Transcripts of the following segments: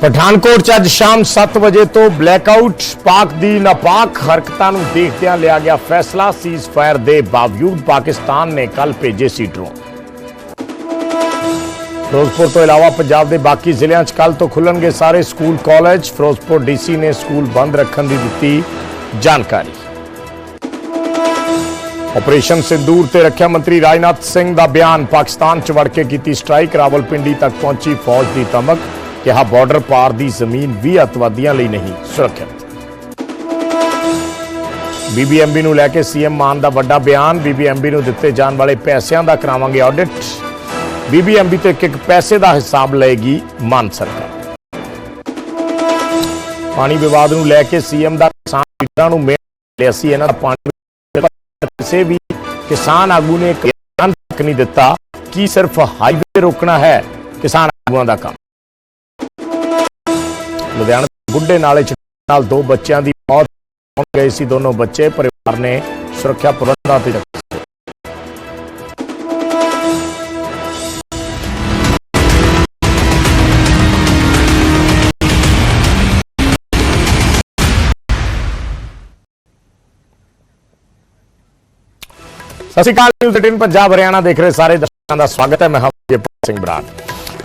ਪਠਾਨਕੋਟ 'ਚ ਅੱਜ ਸ਼ਾਮ 7 ਵਜੇ ਤੋਂ ਬਲੈਕਆਊਟ ਪਾਕ ਦੀ ਨਾਪਾਕ ਹਰਕਤਾਂ ਨੂੰ ਦੇਖਦਿਆਂ ਲਿਆ ਗਿਆ ਫੈਸਲਾ ਸੀਜ਼ ਫਾਇਰ ਦੇ ਬਾਵਜੂਦ ਪਾਕਿਸਤਾਨ ਨੇ ਕੱਲ ਭੇਜੇ ਸੀ ਡਰੋਨ ਫਿਰੋਜ਼ਪੁਰ ਤੋਂ ਇਲਾਵਾ ਪੰਜਾਬ ਦੇ ਬਾਕੀ ਜ਼ਿਲ੍ਹਿਆਂ 'ਚ ਕੱਲ ਤੋਂ ਖੁੱਲਣਗੇ ਸਾਰੇ ਸਕੂਲ ਕਾਲਜ ਫਿਰੋਜ਼ਪੁਰ ਡੀਸੀ ਨੇ ਸਕੂਲ ਬੰਦ ਰੱਖਣ ਦੀ ਦਿੱਤੀ ਜਾਣਕਾਰੀ। ਆਪਰੇਸ਼ਨ ਸਿੰਦੂਰ ਤੇ ਰੱਖਿਆ ਮੰਤਰੀ ਰਾਜਨਾਥ ਸਿੰਘ ਦਾ ਬਿਆਨ, ਪਾਕਿਸਤਾਨ 'ਚ ਵੜ ਕੇ ਕੀਤੀ ਸਟ੍ਰਾਈਕ, ਰਾਵਲਪਿੰਡੀ ਤੱਕ ਪਹੁੰਚੀ ਫੌਜ ਦੀ ਧਮਕ। ਕਿਹਾ ਬਾਰਡਰ ਪਾਰ ਦੀ ਜ਼ਮੀਨ ਵੀ ਅਤਵਾਦੀਆਂ ਲਈ ਨਹੀਂ, ਸੁਰੱਖਿਅਤ। ਬੀਬੀਐਮਬੀ ਨੂੰ ਲੈ ਕੇ ਸੀਐਮ ਮਾਨ ਦਾ ਵੱਡਾ ਬਿਆਨ, ਬੀਬੀਐਮਬੀ ਨੂੰ ਦਿੱਤੇ ਜਾਣ ਵਾਲੇ ਪੈਸਿਆਂ ਦਾ ਕਰਾਵਾਂਗੇ ਆਡਿਟ ਬੀਬੀਐਮਬੀ ਤੇ ਇੱਕ ਇੱਕ ਪੈਸੇ ਦਾ ਹਿਸਾਬ ਲਏਗੀ ਮਾਨ ਸਰਕਾਰ। ਪਾਣੀ ਵਿਵਾਦ ਨੂੰ ਲੈ ਕੇ ਸੀਐਮ ਦਾ ਕਿਸਾਨ ਲੀਡਰਾਂ ਨੂੰ ਮਿਲ ਸੀ, ਇਹਨਾਂ ਦਾ ਪਾਣੀ ਕਿਸੇ ਵੀ ਕਿਸਾਨ ਆਗੂ ਨੇ ਬਿਆਨ ਤੱਕ ਨਹੀਂ ਦਿੱਤਾ ਕਿ ਸਿਰਫ ਹਾਈਵੇ ਰੋਕਣਾ ਹੈ ਕਿਸਾਨ ਆਗੂਆਂ ਦਾ ਕੰਮ। ਲੁਧਿਆਣਾ ਦੇ ਨਾਲੇ ਚ ਨਾਲ ਦੋ ਬੱਚਿਆਂ ਦੀ ਮੌਤ ਹੋ ਗਈ ਸੀ। ਦੋਨੋਂ ਬੱਚੇ ਪਰਿਵਾਰ ਨੇ ਸੁਰੱਖਿਆ ਪ੍ਰਬੰਧਾਂ ਤੇ ਸਤਿ ਸ਼੍ਰੀ ਅਕਾਲ ਨਿਊਜ਼ 18 ਪੰਜਾਬ, ਹਰਿਆਣਾ ਦੇਖ ਰਹੇ ਸਾਰੇ ਦਰਸ਼ਕਾਂ ਦਾ ਸਵਾਗਤ ਹੈ। ਮੈਂ ਹਾਂ ਜੇਪਾਲ ਸਿੰਘ ਬਰਾੜ।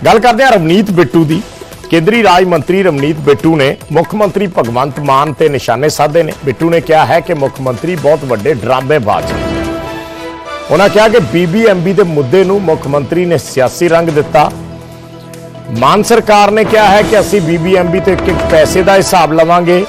ਗੱਲ ਕਰਦੇ ਹਾਂ ਰਵਨੀਤ ਬਿੱਟੂ ਦੀ। ਕੇਂਦਰੀ ਰਾਜ ਮੰਤਰੀ ਰਵਨੀਤ ਬਿੱਟੂ ਨੇ ਮੁੱਖ ਮੰਤਰੀ ਭਗਵੰਤ ਮਾਨ ਤੇ ਨਿਸ਼ਾਨੇ ਸਾਧੇ ਨੇ। ਬਿੱਟੂ ਨੇ ਕਿਹਾ ਹੈ ਕਿ ਮੁੱਖ ਮੰਤਰੀ ਬਹੁਤ ਵੱਡੇ ਡਰਾਮੇਬਾਜ਼ ਨੇ। ਉਹਨਾਂ ਕਿਹਾ ਕਿ ਬੀਬੀਐਮਬੀ ਦੇ ਮੁੱਦੇ ਨੂੰ ਮੁੱਖ ਮੰਤਰੀ ਨੇ ਸਿਆਸੀ ਰੰਗ ਦਿੱਤਾ। ਮਾਨ ਸਰਕਾਰ ਨੇ ਕਿਹਾ ਹੈ ਕਿ ਅਸੀਂ ਬੀਬੀਐਮਬੀ ਤੇ ਇੱਕ ਇੱਕ ਪੈਸੇ ਦਾ ਹਿਸਾਬ ਲਵਾਂਗੇ।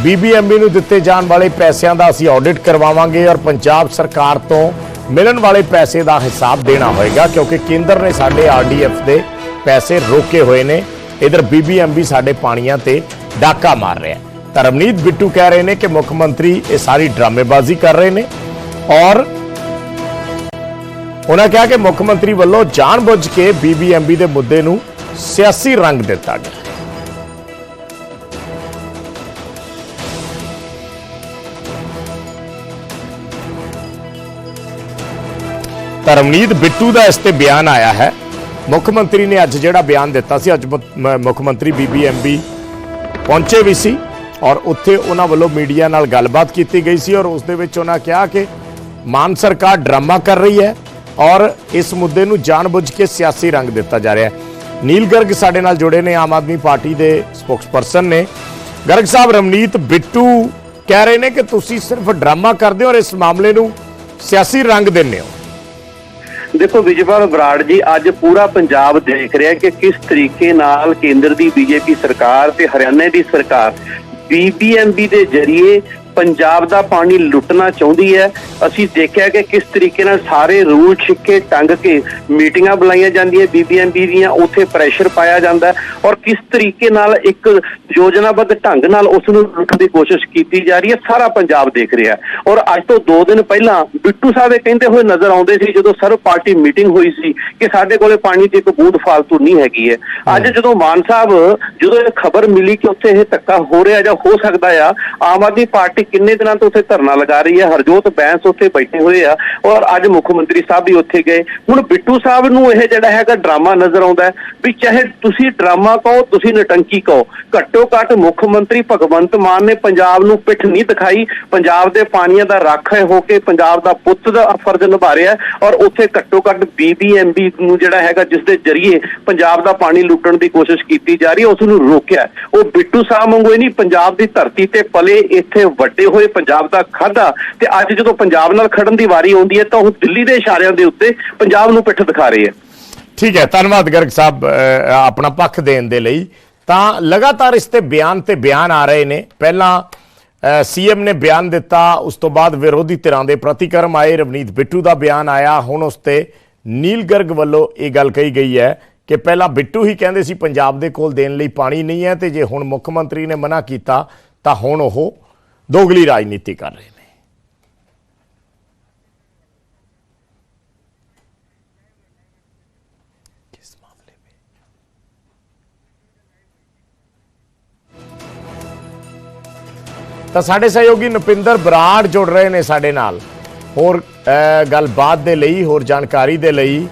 ਬੀਬੀਐਮਬੀ ਨੂੰ ਦਿੱਤੇ ਜਾਣ ਵਾਲੇ ਪੈਸਿਆਂ ਦਾ ਅਸੀਂ ਆਡਿਟ ਕਰਵਾਵਾਂਗੇ ਔਰ ਪੰਜਾਬ ਸਰਕਾਰ ਤੋਂ ਮਿਲਣ ਵਾਲੇ ਪੈਸੇ ਦਾ ਹਿਸਾਬ ਦੇਣਾ ਹੋਏਗਾ ਕਿਉਂਕਿ ਕੇਂਦਰ ਨੇ ਸਾਡੇ ਆਰਡੀਐਫ ਦੇ ਪੈਸੇ ਰੋਕੇ ਹੋਏ ਨੇ। ਇਧਰ ਬੀਬੀਐਮਬੀ ਸਾਡੇ ਪਾਣੀਆਂ ਤੇ ਡਾਕਾ ਮਾਰ ਰਿਹਾ ਹੈ। ਤਾਂ ਬਿੱਟੂ ਕਹਿ ਰਹੇ ਨੇ ਕਿ ਮੁੱਖ ਮੰਤਰੀ ਇਹ ਸਾਰੀ ਡਰਾਮੇਬਾਜ਼ੀ ਕਰ ਰਹੇ ਨੇ ਔਰ ਉਹਨਾਂ ਕਿਹਾ ਕਿ ਮੁੱਖ ਮੰਤਰੀ ਵੱਲੋਂ ਜਾਣਬੁੱਝ ਕੇ ਬੀਬੀਐਮਬੀ ਦੇ ਮੁੱਦੇ ਨੂੰ ਸਿਆਸੀ ਰੰਗ ਦਿੱਤਾ ਗਿਆ। ਤਾਂ ਬਿੱਟੂ ਦਾ ਇਸ ਤੇ ਬਿਆਨ ਆਇਆ ਹੈ ਮੁੱਖ ਮੰਤਰੀ ਨੇ ਅੱਜ ਜਿਹੜਾ ਬਿਆਨ ਦਿੱਤਾ ਸੀ, ਅੱਜ ਮੁ- ਮ- ਮੁੱਖ ਮੰਤਰੀ ਬੀਬੀਐਮਬੀ ਪਹੁੰਚੇ ਵੀ ਸੀ ਔਰ ਉੱਥੇ ਉਹਨਾਂ ਵੱਲੋਂ ਮੀਡੀਆ ਨਾਲ ਗੱਲਬਾਤ ਕੀਤੀ ਗਈ ਸੀ ਔਰ ਉਸ ਦੇ ਵਿੱਚ ਉਹਨਾਂ ਕਿਹਾ ਕਿ ਮਾਨ ਸਰਕਾਰ ਡਰਾਮਾ ਕਰ ਰਹੀ ਹੈ ਔਰ ਇਸ ਮੁੱਦੇ ਨੂੰ ਜਾਣਬੁੱਝ ਕੇ ਸਿਆਸੀ ਰੰਗ ਦਿੱਤਾ ਜਾ ਰਿਹਾ ਹੈ। ਨੀਲ ਗਰਗ ਸਾਡੇ ਨਾਲ ਜੁੜੇ ਨੇ, ਆਮ ਆਦਮੀ ਪਾਰਟੀ ਦੇ ਸਪੋਕਸਪਰਸਨ ਨੇ। ਗਰਗ ਸਾਹਿਬ ਰਵਨੀਤ ਬਿੱਟੂ ਕਹਿ ਰਹੇ ਨੇ ਕਿ ਤੁਸੀਂ ਸਿਰਫ ਡਰਾਮਾ ਕਰਦੇ ਹੋ ਔਰ ਇਸ ਮਾਮਲੇ ਨੂੰ ਸਿਆਸੀ ਰੰਗ ਦਿੰਦੇ ਹੋ। ਦੇਖੋ ਵਿਜੇਪਾਲ ਬਰਾੜ ਜੀ, ਅੱਜ ਪੂਰਾ ਪੰਜਾਬ ਦੇਖ ਰਿਹਾ ਕਿ ਕਿਸ ਤਰੀਕੇ ਨਾਲ ਕੇਂਦਰ ਦੀ ਬੀਜੇਪੀ ਸਰਕਾਰ ਤੇ ਹਰਿਆਣਾ ਦੀ ਸਰਕਾਰ ਬੀਬੀਐਮਬੀ ਦੇ ਜ਼ਰੀਏ ਪੰਜਾਬ ਦਾ ਪਾਣੀ ਲੁੱਟਣਾ ਚਾਹੁੰਦੀ ਹੈ। ਅਸੀਂ ਦੇਖਿਆ ਕਿ ਕਿਸ ਤਰੀਕੇ ਨਾਲ ਸਾਰੇ ਰੂਲ ਛਿੱਕੇ ਟੰਗ ਕੇ ਮੀਟਿੰਗਾਂ ਬੁਲਾਈਆਂ ਜਾਂਦੀਆਂ ਬੀਬੀਐਮਬੀ ਦੀਆਂ ਉੱਥੇ ਪ੍ਰੈਸ਼ਰ ਪਾਇਆ ਜਾਂਦਾ ਔਰ ਕਿਸ ਤਰੀਕੇ ਨਾਲ ਇੱਕ ਯੋਜਨਾਬੱਧ ਢੰਗ ਨਾਲ ਉਸ ਨੂੰ ਲੁੱਟਣ ਦੀ ਕੋਸ਼ਿਸ਼ ਕੀਤੀ ਜਾ ਰਹੀ ਹੈ ਸਾਰਾ ਪੰਜਾਬ ਦੇਖ ਰਿਹਾ ਔਰ ਅੱਜ ਤੋਂ 2 ਦਿਨ ਪਹਿਲਾਂ ਬਿੱਟੂ ਸਾਹਿਬ ਇਹ ਕਹਿੰਦੇ ਹੋਏ ਨਜ਼ਰ ਆਉਂਦੇ ਸੀ ਜਦੋਂ ਸਰਵ ਪਾਰਟੀ ਮੀਟਿੰਗ ਹੋਈ ਸੀ ਕਿ ਸਾਡੇ ਕੋਲੇ ਪਾਣੀ ਦੀ ਇੱਕ ਬੂੰਦ ਫਾਲਤੂ ਨਹੀਂ ਹੈਗੀ ਹੈ। ਅੱਜ ਜਦੋਂ ਮਾਨ ਸਾਹਿਬ ਜਦੋਂ ਇਹ ਖਬਰ ਮਿਲੀ ਕਿ ਉੱਥੇ ਇਹ ਧੱਕਾ ਹੋ ਰਿਹਾ ਜਾਂ ਹੋ ਸਕਦਾ ਆ ਆਮ ਆਦਮੀ ਪਾਰਟੀ ਕਿੰਨੇ ਦਿਨਾਂ ਤੋਂ ਉੱਥੇ ਧਰਨਾ ਲਗਾ ਰਹੀ ਹੈ? ਹਰਜੋਤ ਬੈਂਸ ਉੱਥੇ ਬੈਠੇ ਹੋਏ ਆ ਔਰ ਅੱਜ ਮੁੱਖ ਮੰਤਰੀ ਸਾਹਿਬ ਵੀ ਉੱਥੇ ਗਏ। ਹੁਣ ਬਿੱਟੂ ਸਾਹਿਬ ਨੂੰ ਇਹ ਜਿਹੜਾ ਹੈਗਾ ਡਰਾਮਾ ਨਜ਼ਰ ਆਉਂਦਾ ਵੀ ਚਾਹੇ ਤੁਸੀਂ ਡਰਾਮਾ ਕਹੋ, ਤੁਸੀਂ ਨਟੰਕੀ ਕਹੋ। ਘੱਟੋ ਘੱਟ ਮੁੱਖ ਮੰਤਰੀ ਭਗਵੰਤ ਮਾਨ ਨੇ ਪੰਜਾਬ ਨੂੰ ਪਿੱਠ ਨਹੀਂ ਦਿਖਾਈ। ਪੰਜਾਬ ਦੇ ਪਾਣੀਆਂ ਦਾ ਰਾਖਾ ਹੋ ਕੇ ਪੰਜਾਬ ਦਾ ਪੁੱਤ ਦਾ ਫਰਜ਼ ਨਿਭਾ ਰਿਹਾ ਔਰ ਉੱਥੇ ਘੱਟੋ ਘੱਟ ਬੀਬੀਐਮਬੀ ਨੂੰ ਜਿਹੜਾ ਹੈਗਾ ਜਿਸ ਦੇ ਜ਼ਰੀਏ ਪੰਜਾਬ ਦਾ ਪਾਣੀ ਲੁੱਟਣ ਦੀ ਕੋਸ਼ਿਸ਼ ਕੀਤੀ ਜਾ ਰਹੀ ਹੈ, ਉਸ ਨੂੰ ਰੋਕਿਆ ਉਹ ਬਿੱਟੂ ਸਾਹਿਬ ਵਾਂਗੂ ਹੀ ਨਹੀਂ, ਪੰਜਾਬ ਦੀ ਧਰਤੀ ਤੇ ਪਲੇ ਇੱਥੇ ਵੱਡੇ ਹੋਏ ਪੰਜਾਬ ਦਾ ਖਾਦਾ ਤੇ ਅੱਜ ਜਦੋਂ ਪੰਜਾਬ ਨਾਲ ਖੜਨ ਦੀ ਵਾਰੀ ਆਉਂਦੀ ਹੈ ਤਾਂ ਉਹ ਦਿੱਲੀ ਦੇ ਇਸ਼ਾਰਿਆਂ ਦੇ ਉੱਤੇ ਪੰਜਾਬ ਨੂੰ ਪਿੱਠ ਦਿਖਾ ਰਹੇ ਹੈ ਠੀਕ ਹੈ, ਧੰਨਵਾਦ ਗਰਗ ਸਾਹਿਬ ਆਪਣਾ ਪੱਖ ਦੇਣ ਦੇ ਲਈ। ਤਾਂ ਲਗਾਤਾਰ ਇਸ ਤੇ ਬਿਆਨ ਤੇ ਬਿਆਨ ਆ ਰਹੇ ਨੇ। ਪਹਿਲਾਂ ਸੀਐਮ ਨੇ ਬਿਆਨ ਦਿੱਤਾ, ਉਸ ਤੋਂ ਬਾਅਦ ਵਿਰੋਧੀ ਧਿਰਾਂ ਦੇ ਪ੍ਰਤੀਕਰਮ ਆਏ, ਰਵਨੀਤ ਬਿੱਟੂ ਦਾ ਬਿਆਨ ਆਇਆ, ਹੁਣ ਉਸ ਤੇ ਨੀਲ ਗਰਗ ਵੱਲੋਂ ਇਹ ਗੱਲ ਕਹੀ ਗਈ ਹੈ ਕਿ ਪਹਿਲਾਂ ਬਿੱਟੂ ਹੀ ਕਹਿੰਦੇ ਸੀ, ਪੰਜਾਬ ਦੇ ਕੋਲ ਦੇਣ ਲਈ ਪਾਣੀ ਨਹੀਂ ਹੈ ਤੇ ਜੇ ਹੁਣ ਮੁੱਖ ਮੰਤਰੀ ਨੇ ਮਨਾ ਕੀਤਾ, ਤਾਂ ਹੁਣ ਉਹ ਦੋਗਲੀ ਰਾਜਨੀਤੀ ਕਰ ਰਹੇ ਨੇ ਤਾਂ ਸਾਡੇ ਸਹਿਯੋਗੀ ਨੁਪਿੰਦਰ ਬਰਾੜ ਜੁੜ ਰਹੇ ਨੇ ਸਾਡੇ ਨਾਲ। ਹੋਰ ਗੱਲਬਾਤ ਦੇ ਲਈ, ਹੋਰ ਜਾਣਕਾਰੀ ਦੇ ਲਈ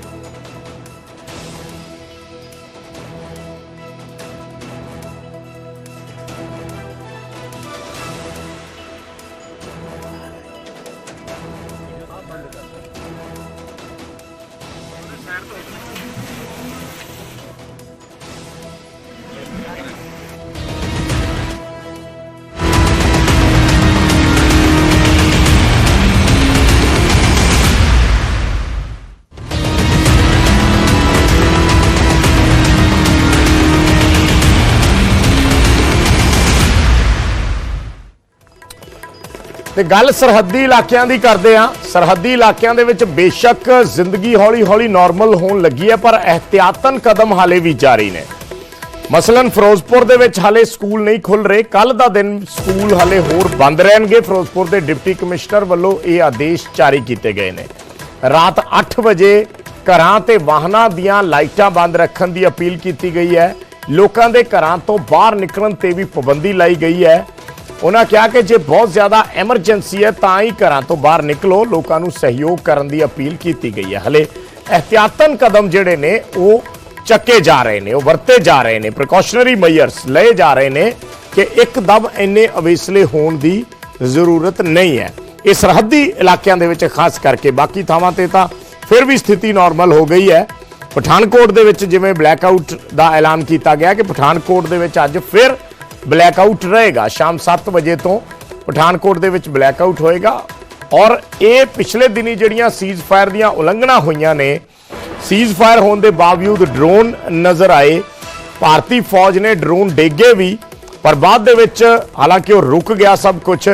ਤੇ ਗੱਲ ਸਰਹੱਦੀ ਇਲਾਕਿਆਂ ਦੀ ਕਰਦੇ ਆ ਸਰਹੱਦੀ ਇਲਾਕਿਆਂ ਦੇ ਵਿੱਚ ਬੇਸ਼ੱਕ ਜ਼ਿੰਦਗੀ ਹੌਲੀ-ਹੌਲੀ ਨਾਰਮਲ ਹੋਣ ਲੱਗੀ ਹੈ, ਪਰ ਇਹਤਿਆਤਨ ਕਦਮ ਹਾਲੇ ਵੀ ਜਾਰੀ ਨੇ। ਮਸਲਨ ਫਿਰੋਜ਼ਪੁਰ ਦੇ ਵਿੱਚ ਹਾਲੇ ਸਕੂਲ ਨਹੀਂ ਖੁੱਲ ਰਹੇ। ਕੱਲ ਦਾ ਦਿਨ ਸਕੂਲ ਹਾਲੇ ਹੋਰ ਬੰਦ ਰਹਿਣਗੇ। ਫਿਰੋਜ਼ਪੁਰ ਦੇ ਡਿਪਟੀ ਕਮਿਸ਼ਨਰ ਵੱਲੋਂ ਇਹ ਆਦੇਸ਼ ਜਾਰੀ ਕੀਤੇ ਗਏ ਨੇ। ਰਾਤ 8 ਵਜੇ ਘਰਾਂ ਤੇ ਵਾਹਨਾਂ ਦੀਆਂ ਲਾਈਟਾਂ ਬੰਦ ਰੱਖਣ ਦੀ ਅਪੀਲ ਕੀਤੀ ਗਈ ਹੈ। ਲੋਕਾਂ ਦੇ ਘਰਾਂ ਤੋਂ ਬਾਹਰ ਨਿਕਲਣ ਤੇ ਵੀ ਪਾਬੰਦੀ ਲਾਈ ਗਈ ਹੈ। ਉਹਨਾਂ ਕਿਹਾ ਕਿ ਜੇ ਬਹੁਤ ਜ਼ਿਆਦਾ ਐਮਰਜੈਂਸੀ ਹੈ, ਤਾਂ ਹੀ ਘਰਾਂ ਤੋਂ ਬਾਹਰ ਨਿਕਲੋ। ਲੋਕਾਂ ਨੂੰ ਸਹਿਯੋਗ ਕਰਨ ਦੀ ਅਪੀਲ ਕੀਤੀ ਗਈ ਹੈ। ਹਲੇ ਇਹਤਿਆਤਨ ਕਦਮ ਜਿਹੜੇ ਨੇ, ਉਹ ਚੱਕੇ ਜਾ ਰਹੇ ਨੇ, ਉਹ ਵਰਤੇ ਜਾ ਰਹੇ ਨੇ। ਪ੍ਰੀਕਾਸ਼ਨਰੀ ਮੈਜਰਸ ਲਏ ਜਾ ਰਹੇ ਨੇ ਕਿ ਇੱਕਦਮ ਇੰਨੇ ਅਵੇਸਲੇ ਹੋਣ ਦੀ ਜ਼ਰੂਰਤ ਨਹੀਂ ਹੈ। ਇਹ ਸਰਹੱਦੀ ਇਲਾਕਿਆਂ ਦੇ ਵਿੱਚ ਖਾਸ ਕਰਕੇ ਬਾਕੀ ਥਾਵਾਂ ਤੇ ਤਾਂ ਫਿਰ ਵੀ ਸਥਿਤੀ ਨਾਰਮਲ ਹੋ ਗਈ ਹੈ। ਪਠਾਨਕੋਟ ਦੇ ਵਿੱਚ ਜਿਵੇਂ ਬਲੈਕ ਆਊਟ ਦਾ ਐਲਾਨ ਕੀਤਾ ਗਿਆ ਕਿ ਪਠਾਨਕੋਟ ਦੇ ਵਿੱਚ ਅੱਜ ਫਿਰ ਬਲੈਕ ਆਊਟ ਰਹੇਗਾ। ਸ਼ਾਮ 7 ਵਜੇ ਤੋਂ ਪਠਾਨਕੋਟ ਦੇ ਵਿੱਚ ਬਲੈਕ ਆਊਟ ਹੋਏਗਾ। ਔਰ ਇਹ ਪਿਛਲੇ ਦਿਨੀ ਜਿਹੜੀਆਂ ਸੀਜ਼ ਫਾਇਰ ਦੀਆਂ ਉਲੰਘਣਾ ਹੋਈਆਂ ਨੇ, ਸੀਜ਼ ਫਾਇਰ ਹੋਣ ਦੇ ਬਾਵਜੂਦ ਡਰੋਨ ਨਜ਼ਰ ਆਏ। ਭਾਰਤੀ ਫੌਜ ਨੇ ਡਰੋਨ ਡੇਗੇ ਵੀ, ਪਰ ਬਾਅਦ ਦੇ ਵਿੱਚ ਹਾਲਾਂਕਿ ਉਹ ਰੁਕ ਗਿਆ ਸਭ ਕੁਝ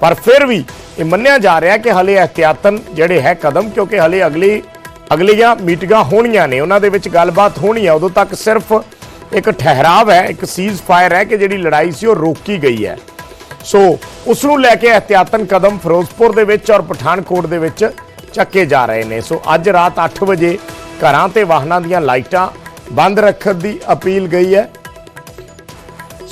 ਪਰ ਫਿਰ ਵੀ ਇਹ ਮੰਨਿਆ ਜਾ ਰਿਹਾ ਕਿ ਹਲੇ ਇਹਤਿਆਤਨ ਜਿਹੜੇ ਹੈ ਕਦਮ, ਕਿਉਂਕਿ ਹਲੇ ਅਗਲੀ, ਅਗਲੀਆਂ ਮੀਟਿੰਗਾਂ ਹੋਣੀਆਂ ਨੇ, ਉਹਨਾਂ ਦੇ ਵਿੱਚ ਗੱਲਬਾਤ ਹੋਣੀ ਹੈ ਉਦੋਂ ਤੱਕ ਸਿਰਫ ਇੱਕ ਠਹਿਰਾਵ ਹੈ, ਇੱਕ ਸੀਜ਼ ਫਾਇਰ ਹੈ ਕਿ ਜਿਹੜੀ ਲੜਾਈ ਸੀ ਉਹ ਰੋਕੀ ਗਈ ਹੈ। ਸੋ ਉਸ ਨੂੰ ਲੈ ਕੇ ਇਹਤਿਆਤਨ ਕਦਮ ਫਿਰੋਜ਼ਪੁਰ ਦੇ ਵਿੱਚ ਔਰ ਪਠਾਨਕੋਟ ਦੇ ਵਿੱਚ ਚੱਕੇ ਜਾ ਰਹੇ ਨੇ। ਸੋ ਅੱਜ ਰਾਤ 8 ਵਜੇ ਘਰਾਂ ਤੇ ਵਾਹਨਾਂ ਦੀਆਂ ਲਾਈਟਾਂ ਬੰਦ ਰੱਖਣ ਦੀ ਅਪੀਲ ਗਈ ਹੈ।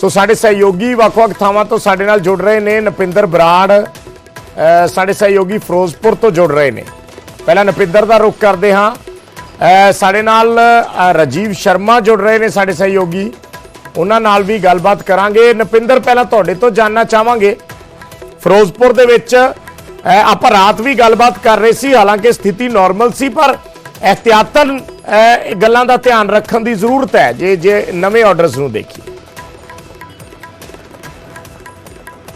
ਸੋ ਸਾਡੇ ਸਹਿਯੋਗੀ ਵੱਖ-ਵੱਖ ਥਾਵਾਂ ਤੋਂ ਸਾਡੇ ਨਾਲ ਜੁੜ ਰਹੇ ਨੇ। ਨਪਿੰਦਰ ਬਰਾੜ ਸਾਡੇ ਸਹਿਯੋਗੀ ਫਿਰੋਜ਼ਪੁਰ ਤੋਂ ਜੁੜ ਰਹੇ ਨੇ। ਪਹਿਲਾਂ ਨਪਿੰਦਰ ਦਾ ਰੁਖ ਕਰਦੇ ਹਾਂ। ਸਾਡੇ ਨਾਲ ਅ, ਰਾਜੀਵ ਸ਼ਰਮਾ ਜੁੜ ਰਹੇ ਨੇ ਸਾਡੇ ਸਹਿਯੋਗੀ। ਉਹਨਾਂ ਨਾਲ ਵੀ ਗੱਲਬਾਤ ਕਰਾਂਗੇ। ਨਪਿੰਦਰ ਪਹਿਲਾਂ ਤੁਹਾਡੇ ਤੋਂ ਜਾਨਣਾ ਚਾਹਾਂਗੇ। ਫਿਰੋਜ਼ਪੁਰ ਦੇ ਵਿੱਚ ਆਪਾਂ ਰਾਤ ਵੀ ਗੱਲਬਾਤ ਕਰ ਰਹੇ ਸੀ। ਹਾਲਾਂਕਿ ਸਥਿਤੀ ਨਾਰਮਲ ਸੀ ਪਰ ਇਹਤਿਆਤਨ ਗੱਲਾਂ ਦਾ ਧਿਆਨ ਰੱਖਣ ਦੀ ਜ਼ਰੂਰਤ ਹੈ। ਜੇ ਜੇ ਨਵੇਂ ਆਰਡਰਸ ਨੂੰ ਦੇਖੀਏ।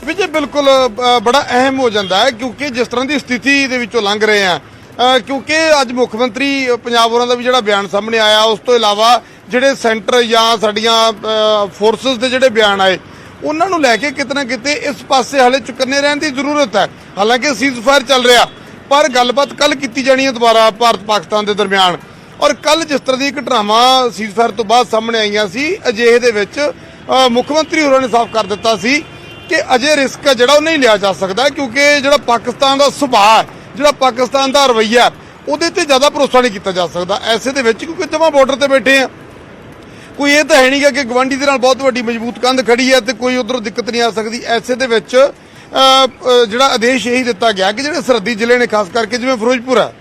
ਵਿਜੇ ਬਿਲਕੁਲ ਬੜਾ ਅਹਿਮ ਹੋ ਜਾਂਦਾ ਹੈ ਕਿਉਂਕਿ ਜਿਸ ਤਰ੍ਹਾਂ ਦੀ ਸਥਿਤੀ ਦੇ ਵਿੱਚੋਂ ਲੰਘ ਰਹੇ ਆ ਕਿਉਂਕਿ ਅੱਜ ਮੁੱਖ ਮੰਤਰੀ ਪੰਜਾਬ ਹੋਰਾਂ ਦਾ ਵੀ ਜਿਹੜਾ ਬਿਆਨ ਸਾਹਮਣੇ ਆਇਆ, ਉਸ ਤੋਂ ਇਲਾਵਾ ਜਿਹੜੇ ਸੈਂਟਰ ਜਾਂ ਸਾਡੀਆਂ ਫੋਰਸਸ ਦੇ ਜਿਹੜੇ ਬਿਆਨ ਆਏ, ਉਹਨਾਂ ਨੂੰ ਲੈ ਕੇ ਕਿਤੇ ਨਾ ਕਿਤੇ ਇਸ ਪਾਸੇ ਹਾਲੇ ਚੁਕੰਨੇ ਰਹਿਣ ਦੀ ਜ਼ਰੂਰਤ ਹੈ। ਹਾਲਾਂਕਿ ਸੀਜ਼ਫਾਇਰ ਚੱਲ ਰਿਹਾ, ਪਰ ਗੱਲਬਾਤ ਕੱਲ ਕੀਤੀ ਜਾਣੀ ਹੈ ਦੁਬਾਰਾ ਭਾਰਤ ਪਾਕਿਸਤਾਨ ਦੇ ਦਰਮਿਆਨ। ਔਰ ਕੱਲ ਜਿਸ ਤਰ੍ਹਾਂ ਦੀ ਘਟਨਾਵਾਂ ਸੀਜ਼ਫਾਇਰ ਤੋਂ ਬਾਅਦ ਸਾਹਮਣੇ ਆਈਆਂ ਸੀ, ਅਜਿਹੇ ਦੇ ਵਿੱਚ ਮੁੱਖ ਮੰਤਰੀ ਹੋਰਾਂ ਨੇ ਸਾਫ਼ ਕਰ ਦਿੱਤਾ ਸੀ ਕਿ ਅਜੇ ਰਿਸਕ ਹੈ ਜਿਹੜਾ ਉਹ ਨਹੀਂ ਲਿਆ ਜਾ ਸਕਦਾ, ਕਿਉਂਕਿ ਜਿਹੜਾ ਪਾਕਿਸਤਾਨ ਦਾ ਸੁਭਾਅ ਜਿਹੜਾ ਪਾਕਿਸਤਾਨ ਦਾ ਰਵੱਈਆ ਉਹਦੇ ਤੇ ਜ਼ਿਆਦਾ ਭਰੋਸਾ ਨਹੀਂ ਕੀਤਾ ਜਾ ਸਕਦਾ ਐਸੇ ਦੇ ਵਿੱਚ ਕਿਉਂਕਿ ਜਮਾ ਬਾਰਡਰ ਤੇ ਬੈਠੇ ਆ। ਕੋਈ ਇਹ ਤਾਂ ਹੈ ਨਹੀਂਗਾ ਕਿ ਗਵਾਂਢੀ ਦੇ ਨਾਲ ਬਹੁਤ ਵੱਡੀ ਮਜ਼ਬੂਤ ਕੰਧ ਖੜੀ ਹੈ ਤੇ ਕੋਈ ਉਧਰੋਂ ਦਿੱਕਤ ਨਹੀਂ ਆ ਸਕਦੀ। ਐਸੇ ਦੇ ਵਿੱਚ ਜਿਹੜਾ ਆਦੇਸ਼ ਇਹੀ ਦਿੱਤਾ ਗਿਆ ਕਿ ਜਿਹੜੇ ਸਰਹੱਦੀ ਜ਼ਿਲ੍ਹੇ ਨੇ ਖਾਸ ਕਰਕੇ ਜਿਵੇਂ ਫਿਰੋਜ਼ਪੁਰ ਹੈ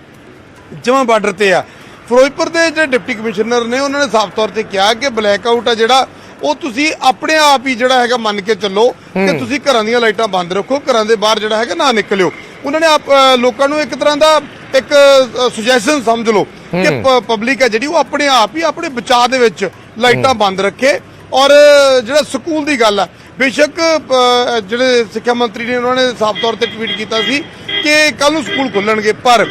ਜਮਾਂ ਬਾਰਡਰ ਤੇ ਆ। ਫਿਰੋਜ਼ਪੁਰ ਦੇ ਜਿਹੜੇ ਡਿਪਟੀ ਕਮਿਸ਼ਨਰ ਨੇ ਉਹਨਾਂ ਨੇ ਸਾਫ਼ ਤੌਰ ਤੇ ਕਿਹਾ ਕਿ ਬਲੈਕ ਆਊਟ ਆ ਜਿਹੜਾ ਉਹ ਤੁਸੀਂ ਆਪਣੇ ਆਪ ਹੀ ਜਿਹੜਾ ਹੈਗਾ ਮੰਨ ਕੇ ਚੱਲੋ ਕਿ ਤੁਸੀਂ ਘਰਾਂ ਦੀਆਂ ਲਾਈਟਾਂ ਬੰਦ ਰੱਖੋ ਘਰਾਂ ਦੇ ਬਾਹਰ ਜਿਹੜਾ ਹੈਗਾ ਨਾ ਨਿਕਲਿਓ। ਉਹਨਾਂ ਨੇ ਆਪ ਲੋਕਾਂ ਨੂੰ ਇੱਕ ਤਰ੍ਹਾਂ ਦਾ ਇੱਕ ਸੁਜੈਸ਼ਨ ਸਮਝ ਲਓ ਕਿ ਪਬਲਿਕ ਹੈ ਜਿਹੜੀ ਉਹ ਆਪਣੇ ਆਪ ਹੀ ਆਪਣੇ ਬਚਾਅ ਦੇ ਵਿੱਚ ਲਾਈਟਾਂ ਬੰਦ ਰੱਖੇ ਔਰ ਜਿਹੜਾ ਸਕੂਲ ਦੀ ਗੱਲ ਹੈ ਬੇਸ਼ੱਕ ਜਿਹੜੇ ਸਿੱਖਿਆ ਮੰਤਰੀ ਨੇ ਉਹਨਾਂ ਨੇ ਸਾਫ਼ ਤੌਰ ਤੇ ਟਵੀਟ ਕੀਤਾ ਸੀ ਕਿ ਕੱਲ ਨੂੰ ਸਕੂਲ ਖੁੱਲਣਗੇ ਪਰ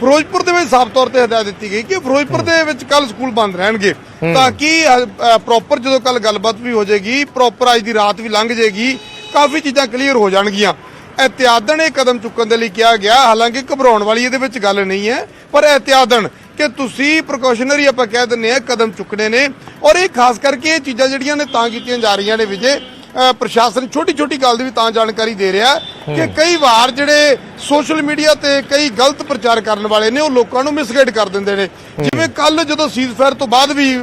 ਫਿਰੋਜ਼ਪੁਰ ਦੇ ਵਿੱਚ ਸਾਫ਼ ਤੌਰ ਤੇ ਹਦਾਇਤ ਦਿੱਤੀ ਗਈ ਕਿ ਫਿਰੋਜ਼ਪੁਰ ਦੇ ਵਿੱਚ ਕੱਲ ਸਕੂਲ ਬੰਦ ਰਹਿਣਗੇ ਤਾਂ ਕਿ ਪ੍ਰੋਪਰ ਜਦੋਂ ਕੱਲ ਗੱਲਬਾਤ ਵੀ ਹੋ ਜਾਏਗੀ ਪ੍ਰੋਪਰ ਅੱਜ ਦੀ ਰਾਤ ਵੀ ਲੰਘ ਜਾਏਗੀ ਕਾਫੀ ਚੀਜ਼ਾਂ ਕਲੀਅਰ ਹੋ ਜਾਣਗੀਆਂ। ਇਹਤਿਆਦਨ ਇਹ ਕਦਮ ਚੁੱਕਣ ਦੇ ਲਈ ਕਿਹਾ ਗਿਆ ਹਾਲਾਂਕਿ ਘਬਰਾਉਣ ਵਾਲੀ ਇਹਦੇ ਵਿੱਚ ਗੱਲ ਨਹੀਂ ਹੈ ਪਰ ਇਹਤਿਆਦਨ ਕਿ ਤੁਸੀਂ ਪ੍ਰੀਕਾਸ਼ਨਰੀ ਆਪਾਂ ਕਹਿ ਦਿੰਨੇ ਆ ਕਦਮ ਚੁੱਕਣੇ ਨੇ ਔਰ ਇਹ ਖਾਸ ਕਰਕੇ ਇਹ ਚੀਜ਼ਾਂ ਜਿਹੜੀਆਂ ਨੇ ਤਾਂ ਕੀਤੀਆਂ ਜਾ ਰਹੀਆਂ ਨੇ ਵਿਜੇ ਪ੍ਰਸ਼ਾਸਨ ਛੋਟੀ ਛੋਟੀ ਗੱਲ ਦੀ ਵੀ ਤਾਂ ਜਾਣਕਾਰੀ ਦੇ ਰਿਹਾ ਕਿ ਕਈ ਵਾਰ ਜਿਹੜੇ ਸੋਸ਼ਲ ਮੀਡੀਆ ਤੇ ਕਈ ਗਲਤ ਪ੍ਰਚਾਰ ਕਰਨ ਵਾਲੇ ਨੇ ਉਹ ਲੋਕਾਂ ਨੂੰ ਮਿਸਗਾਈਡ ਕਰ ਦਿੰਦੇ ਨੇ। ਜਿਵੇਂ ਕੱਲ ਜਦੋਂ ਸੀਜ਼ਫਾਇਰ ਤੋਂ ਬਾਅਦ ਵੀ ਅ,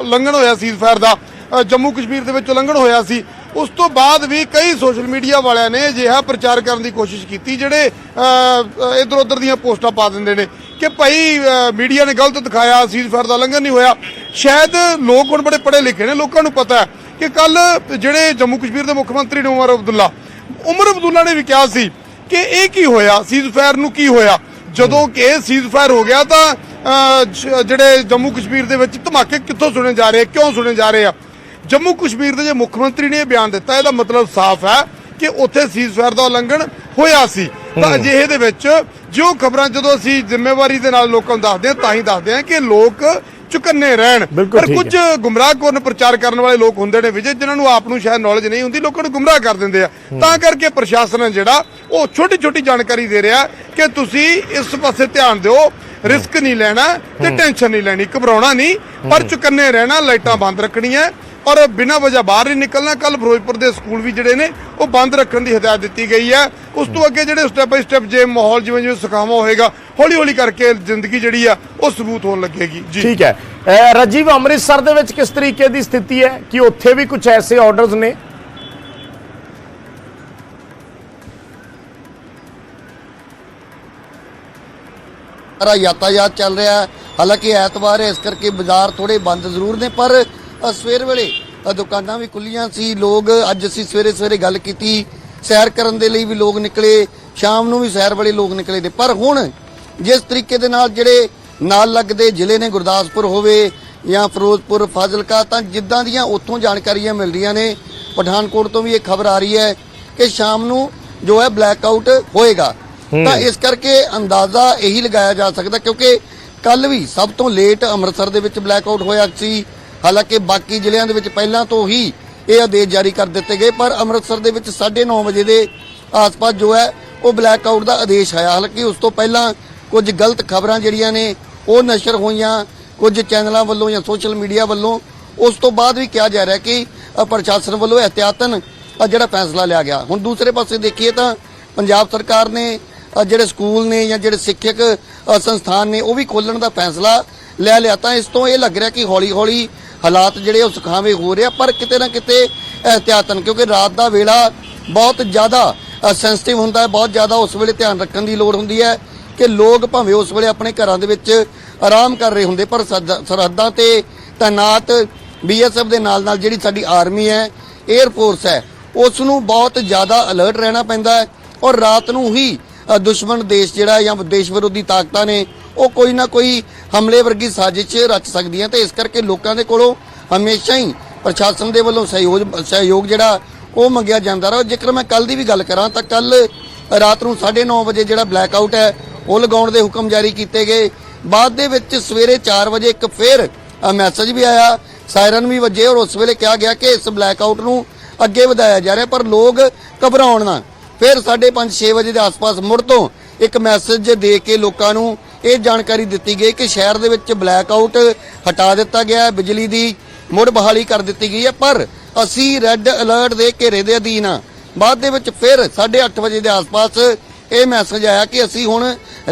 ਉਲੰਘਣ ਹੋਇਆ ਸੀਜ਼ਫਾਇਰ ਦਾ ਜੰਮੂ ਕਸ਼ਮੀਰ ਦੇ ਵਿੱਚ ਉਲੰਘਣ ਹੋਇਆ ਸੀ ਉਸ ਤੋਂ ਬਾਅਦ ਵੀ ਕਈ ਸੋਸ਼ਲ ਮੀਡੀਆ ਵਾਲਿਆਂ ਨੇ ਅਜਿਹਾ ਪ੍ਰਚਾਰ ਕਰਨ ਦੀ ਕੋਸ਼ਿਸ਼ ਕੀਤੀ, ਜਿਹੜੇ ਇਧਰ ਉਧਰ ਦੀਆਂ ਪੋਸਟਾਂ ਪਾ ਦਿੰਦੇ ਨੇ ਕਿ ਭਾਈ ਮੀਡੀਆ ਨੇ ਗਲਤ ਦਿਖਾਇਆ ਸੀਜ਼ਫਾਇਰ ਦਾ ਉਲੰਘਣ ਨਹੀਂ ਹੋਇਆ। ਸ਼ਾਇਦ ਲੋਕ ਹੁਣ ਬੜੇ ਪੜ੍ਹੇ ਲਿਖੇ ਨੇ, ਲੋਕਾਂ ਨੂੰ ਪਤਾ ਹੈ ਕਿ ਕੱਲ ਜਿਹੜੇ ਜੰਮੂ ਕਸ਼ਮੀਰ ਦੇ ਮੁੱਖ ਮੰਤਰੀ ਨੇ ਉਮਰ ਅਬਦੁੱਲਾ ਉਮਰ ਅਬਦੁੱਲਾ ਨੇ ਵੀ ਕਿਹਾ ਸੀ ਕਿ ਇਹ ਕੀ ਹੋਇਆ ਸੀਜ਼ਫਾਇਰ ਨੂੰ ਕੀ ਹੋਇਆ? ਜਦੋਂ ਕਿ ਸੀਜ਼ਫਾਇਰ ਹੋ ਗਿਆ ਤਾਂ ਜਿਹੜੇ ਜੰਮੂ ਕਸ਼ਮੀਰ ਦੇ ਵਿੱਚ ਧਮਾਕੇ ਕਿੱਥੋਂ ਸੁਣੇ ਜਾ ਰਹੇ, ਕਿਉਂ ਸੁਣੇ ਜਾ ਰਹੇ ਆ? ਜੰਮੂ ਕਸ਼ਮੀਰ ਦੇ ਜੇ ਮੁੱਖ ਮੰਤਰੀ ਨੇ ਇਹ ਬਿਆਨ ਦਿੱਤਾ ਇਹਦਾ ਮਤਲਬ ਸਾਫ਼ ਹੈ ਕਿ ਉੱਥੇ ਸੀਜ਼ਫਾਇਰ ਦਾ ਉਲੰਘਣ ਹੋਇਆ ਸੀ। ਤਾਂ ਅਜਿਹੇ ਦੇ ਵਿੱਚ ਜੋ ਖਬਰਾਂ ਜਦੋਂ ਅਸੀਂ ਜ਼ਿੰਮੇਵਾਰੀ ਦੇ ਨਾਲ ਲੋਕਾਂ ਨੂੰ ਦੱਸਦੇ ਹਾਂ ਤਾਂ ਹੀ ਦੱਸਦੇ ਹਾਂ ਕਿ ਲੋਕ ਚੁਕੰਨੇ ਰਹਿਣ। ਪਰ ਕੁਝ ਗੁੰਮਰਾਹਕੁਰਨ ਪ੍ਰਚਾਰ ਕਰਨ ਵਾਲੇ ਲੋਕ ਹੁੰਦੇ ਨੇ ਵਿਜੇ ਜਿਨ੍ਹਾਂ ਨੂੰ ਆਪ ਨੂੰ ਸ਼ਾਇਦ ਨੌਲੇਜ ਨਹੀਂ ਹੁੰਦੀ ਲੋਕਾਂ ਨੂੰ ਗੁੰਮਰਾਹ ਕਰ ਦਿੰਦੇ ਆ। ਤਾਂ ਕਰਕੇ ਪ੍ਰਸ਼ਾਸਨ ਜਿਹੜਾ ਉਹ ਛੋਟੀ ਛੋਟੀ ਜਾਣਕਾਰੀ ਦੇ ਰਿਹਾ ਕਿ ਤੁਸੀਂ ਇਸ ਪਾਸੇ ਧਿਆਨ ਦਿਓ ਰਿਸਕ ਨਹੀਂ ਲੈਣਾ ਤੇ ਟੈਨਸ਼ਨ ਨਹੀਂ ਲੈਣੀ ਘਬਰਾਉਣਾ ਨਹੀਂ ਪਰ ਚੁਕੰਨੇ ਰਹਿਣਾ ਲਾਈਟਾਂ ਬੰਦ ਰੱਖਣੀਆਂ ਔਰ ਬਿਨਾਂ ਵਜ੍ਹਾ ਬਾਹਰ ਨਹੀਂ ਨਿਕਲਣਾ। ਕੱਲ ਫਿਰੋਜ਼ਪੁਰ ਦੇ ਸਕੂਲ ਵੀ ਜਿਹੜੇ ਨੇ ਉਹ ਬੰਦ ਰੱਖਣ ਦੀ ਹਦਾਇਤ ਦਿੱਤੀ ਗਈ ਹੈ। ਉਸ ਤੋਂ ਅੱਗੇ ਜਿਹੜੇ ਸਟੈਪ ਬਾਈ ਸਟੈਪ ਜੇ ਮਾਹੌਲ ਜਿਵੇਂ ਜਿਵੇਂ ਸੁਖਾਵਾਂ ਹੋਏਗਾ ਹੌਲੀ ਹੌਲੀ ਕਰਕੇ ਜ਼ਿੰਦਗੀ ਜਿਹੜੀ ਆ ਉਹ ਸਬੂਤ ਹੋਣ ਲੱਗੇਗੀ। ਜੀ। ਠੀਕ ਹੈ। ਰਾਜੀਵ ਅੰਮ੍ਰਿਤਸਰ ਦੇ ਵਿੱਚ ਕਿਸ ਤਰੀਕੇ ਦੀ ਸਥਿਤੀ ਹੈ ਕਿ ਉੱਥੇ ਵੀ ਕੁਝ ਐਸੇ ਆਰਡਰਸ ਨੇ? ਸਾਰਾ ਯਾਤਾਯਾਤ ਚੱਲ ਰਿਹਾ ਹੈ। ਹਾਲਾਂਕਿ ਐਤਵਾਰ ਹੈ ਇਸ ਕਰਕੇ ਬਾਜ਼ਾਰ ਥੋੜੇ ਬੰਦ ਜ਼ਰੂਰ ਨੇ ਪਰ ਸਵੇਰ ਵੇਲੇ ਦੁਕਾਨਾਂ ਵੀ ਖੁੱਲੀਆਂ ਸੀ ਲੋਕ ਅੱਜ ਅਸੀਂ ਸਵੇਰੇ ਸਵੇਰੇ ਗੱਲ ਕੀਤੀ ਸੈਰ ਕਰਨ ਦੇ ਲਈ ਵੀ ਲੋਕ ਨਿਕਲੇ ਸ਼ਾਮ ਨੂੰ ਵੀ ਸੈਰ ਵਾਲੇ ਲੋਕ ਨਿਕਲੇ ਨੇ ਪਰ ਹੁਣ ਜਿਸ ਤਰੀਕੇ ਦੇ ਨਾਲ ਜਿਹੜੇ ਨਾਲ ਲੱਗਦੇ ਜ਼ਿਲ੍ਹੇ ਨੇ ਗੁਰਦਾਸਪੁਰ ਹੋਵੇ ਜਾਂ ਫਿਰੋਜ਼ਪੁਰ ਫਾਜ਼ਿਲਕਾ ਤਾਂ ਜਿੱਦਾਂ ਦੀਆਂ ਉੱਥੋਂ ਜਾਣਕਾਰੀਆਂ ਮਿਲ ਰਹੀਆਂ ਨੇ ਪਠਾਨਕੋਟ ਤੋਂ ਵੀ ਇਹ ਖਬਰ ਆ ਰਹੀ ਹੈ ਕਿ ਸ਼ਾਮ ਨੂੰ ਜੋ ਹੈ ਬਲੈਕ ਆਊਟ ਹੋਏਗਾ ਤਾਂ ਇਸ ਕਰਕੇ ਅੰਦਾਜ਼ਾ ਇਹੀ ਲਗਾਇਆ ਜਾ ਸਕਦਾ ਕਿਉਂਕਿ ਕੱਲ ਵੀ ਸਭ ਤੋਂ ਲੇਟ ਅੰਮ੍ਰਿਤਸਰ ਦੇ ਵਿੱਚ ਬਲੈਕ ਆਊਟ ਹੋਇਆ ਸੀ। ਹਾਲਾਂਕਿ ਬਾਕੀ ਜ਼ਿਲ੍ਹਿਆਂ ਦੇ ਵਿੱਚ ਪਹਿਲਾਂ ਤੋਂ ਹੀ ਇਹ ਆਦੇਸ਼ ਜਾਰੀ ਕਰ ਦਿੱਤੇ ਗਏ, ਪਰ ਅੰਮ੍ਰਿਤਸਰ ਦੇ ਵਿੱਚ 9:30 ਵਜੇ ਦੇ ਆਸ-ਪਾਸ ਜੋ ਹੈ, ਉਹ ਬਲੈਕ ਆਊਟ ਦਾ ਆਦੇਸ਼ ਆਇਆ। ਹਾਲਾਂਕਿ ਉਸ ਤੋਂ ਪਹਿਲਾਂ ਕੁਝ ਗਲਤ ਖਬਰਾਂ ਜਿਹੜੀਆਂ ਨੇ, ਉਹ ਨਸ਼ਰ ਹੋਈਆਂ, ਕੁਝ ਚੈਨਲਾਂ ਵੱਲੋਂ ਜਾਂ ਸੋਸ਼ਲ ਮੀਡੀਆ ਵੱਲੋਂ। ਉਸ ਤੋਂ ਬਾਅਦ ਵੀ ਕਿਹਾ ਜਾ ਰਿਹਾ ਕਿ ਪ੍ਰਸ਼ਾਸਨ ਵੱਲੋਂ ਇਹਤਿਆਤਨ ਜਿਹੜਾ ਫੈਸਲਾ ਲਿਆ ਗਿਆ। ਹੁਣ ਦੂਸਰੇ ਪਾਸੇ ਦੇਖੀਏ ਤਾਂ ਪੰਜਾਬ ਸਰਕਾਰ ਨੇ ਜਿਹੜੇ ਸਕੂਲ ਨੇ ਜਾਂ ਜਿਹੜੇ ਸਿੱਖਿਅਕ ਸੰਸਥਾਨ ਨੇ, ਉਹ ਵੀ ਖੋਲਣ ਦਾ ਫੈਸਲਾ ਲੈ ਲਿਆ। ਤਾਂ ਇਸ ਤੋਂ ਇਹ ਲੱਗ ਰਿਹਾ ਕਿ ਹੌਲੀ-ਹੌਲੀ ਹਾਲਾਤ ਜਿਹੜੇ ਉਹ ਸੁਖਾਵੇਂ ਹੋ ਰਹੇ ਆ, ਪਰ ਕਿਤੇ ਨਾ ਕਿਤੇ ਇਹਤਿਆਤਨ ਕਿਉਂਕਿ ਰਾਤ ਦਾ ਵੇਲਾ ਬਹੁਤ ਜ਼ਿਆਦਾ ਸੈਂਸਿਟਿਵ ਹੁੰਦਾ ਹੈ, ਬਹੁਤ ਜ਼ਿਆਦਾ ਉਸ ਵੇਲੇ ਧਿਆਨ ਰੱਖਣ ਦੀ ਲੋੜ ਹੁੰਦੀ ਹੈ ਕਿ ਲੋਕ ਭਾਵੇਂ ਉਸ ਵੇਲੇ ਆਪਣੇ ਘਰਾਂ ਦੇ ਵਿੱਚ ਆਰਾਮ ਕਰ ਰਹੇ ਹੁੰਦੇ, ਪਰ ਸਰਦ- ਸਰਹੱਦਾਂ ਤੇ ਤਾਇਨਾਤ ਬੀਐਸਐਫ ਦੇ ਨਾਲ ਨਾਲ ਜਿਹੜੀ ਸਾਡੀ ਆਰਮੀ ਹੈ 에ਅਰ ਫੋਰਸ ਹੈ, ਉਸ ਨੂੰ ਬਹੁਤ ਜ਼ਿਆਦਾ ਅਲਰਟ ਰਹਿਣਾ ਪੈਂਦਾ ਹੈ ਔਰ ਰਾਤ ਨੂੰ ਹੀ ਦੁਸ਼ਮਣ ਦੇਸ਼ ਜਿਹੜਾ ਜਾਂ ਦੇਸ਼ ਵਿਰੋਧੀ ਤਾਕਤਾਂ ਨੇ, ਉਹ ਕੋਈ ਨਾ ਕੋਈ ਹਮਲੇ ਵਰਗੀ ਸਾਜ਼ਿਸ਼ ਰਚ ਸਕਦੀਆਂ ਤੇ ਇਸ ਕਰਕੇ ਲੋਕਾਂ ਦੇ ਕੋਲੋਂ ਹਮੇਸ਼ਾ ਹੀ ਪ੍ਰਸ਼ਾਸਨ ਦੇ ਵੱਲੋਂ ਸਹਿਯੋਗ ਸਹਿਯੋਗ ਜਿਹੜਾ ਉਹ ਮੰਗਿਆ ਜਾਂਦਾ ਰਿਹਾ। ਜੇਕਰ ਮੈਂ ਕੱਲ ਦੀ ਵੀ ਗੱਲ ਕਰਾਂ ਤਾਂ ਕੱਲ ਰਾਤ ਨੂੰ 9:30 ਵਜੇ ਜਿਹੜਾ ਬਲੈਕ ਆਊਟ ਹੈ, ਉਹ ਲਗਾਉਣ ਦੇ ਹੁਕਮ ਜਾਰੀ ਕੀਤੇ ਗਏ। ਬਾਅਦ ਦੇ ਵਿੱਚ ਸਵੇਰੇ 4 ਵਜੇ ਇੱਕ ਫਿਰ ਮੈਸੇਜ ਵੀ ਆਇਆ। ਸਾਇਰਨ ਵੀ ਵੱਜੇ ਔਰ ਉਸ ਵੇਲੇ ਕਿਹਾ ਗਿਆ ਕਿ ਇਸ ਬਲੈਕ ਆਊਟ ਨੂੰ ਅੱਗੇ ਵਧਾਇਆ ਜਾ ਰਿਹਾ, ਪਰ ਲੋਕ ਘਬਰਾਉਣ ਨਾ। ਫਿਰ 5:30 6 ਵਜੇ ਦੇ ਆਸ-ਪਾਸ ਮੁੜ ਤੋਂ ਇੱਕ ਮੈਸੇਜ ਦੇ ਕੇ ਲੋਕਾਂ ਨੂੰ ਇਹ ਜਾਣਕਾਰੀ ਦਿੱਤੀ ਗਈ ਕਿ ਸ਼ਹਿਰ ਦੇ ਵਿੱਚ ਬਲੈਕ ਆਊਟ ਹਟਾ ਦਿੱਤਾ ਗਿਆ ਹੈ ਬਿਜਲੀ ਦੀ ਮੁੜ ਬਹਾਲੀ ਕਰ ਦਿੱਤੀ ਗਈ ਹੈ ਪਰ ਅਸੀਂ ਰੈੱਡ ਅਲਰਟ ਦੇ ਘੇਰੇ ਦੇ ਅਧੀਨ ਆ ਬਾਅਦ ਦੇ ਵਿੱਚ ਫਿਰ 8:30 ਵਜੇ ਦੇ ਆਸ-ਪਾਸ ਇਹ ਮੈਸੇਜ ਆਇਆ ਕਿ ਅਸੀਂ ਹੁਣ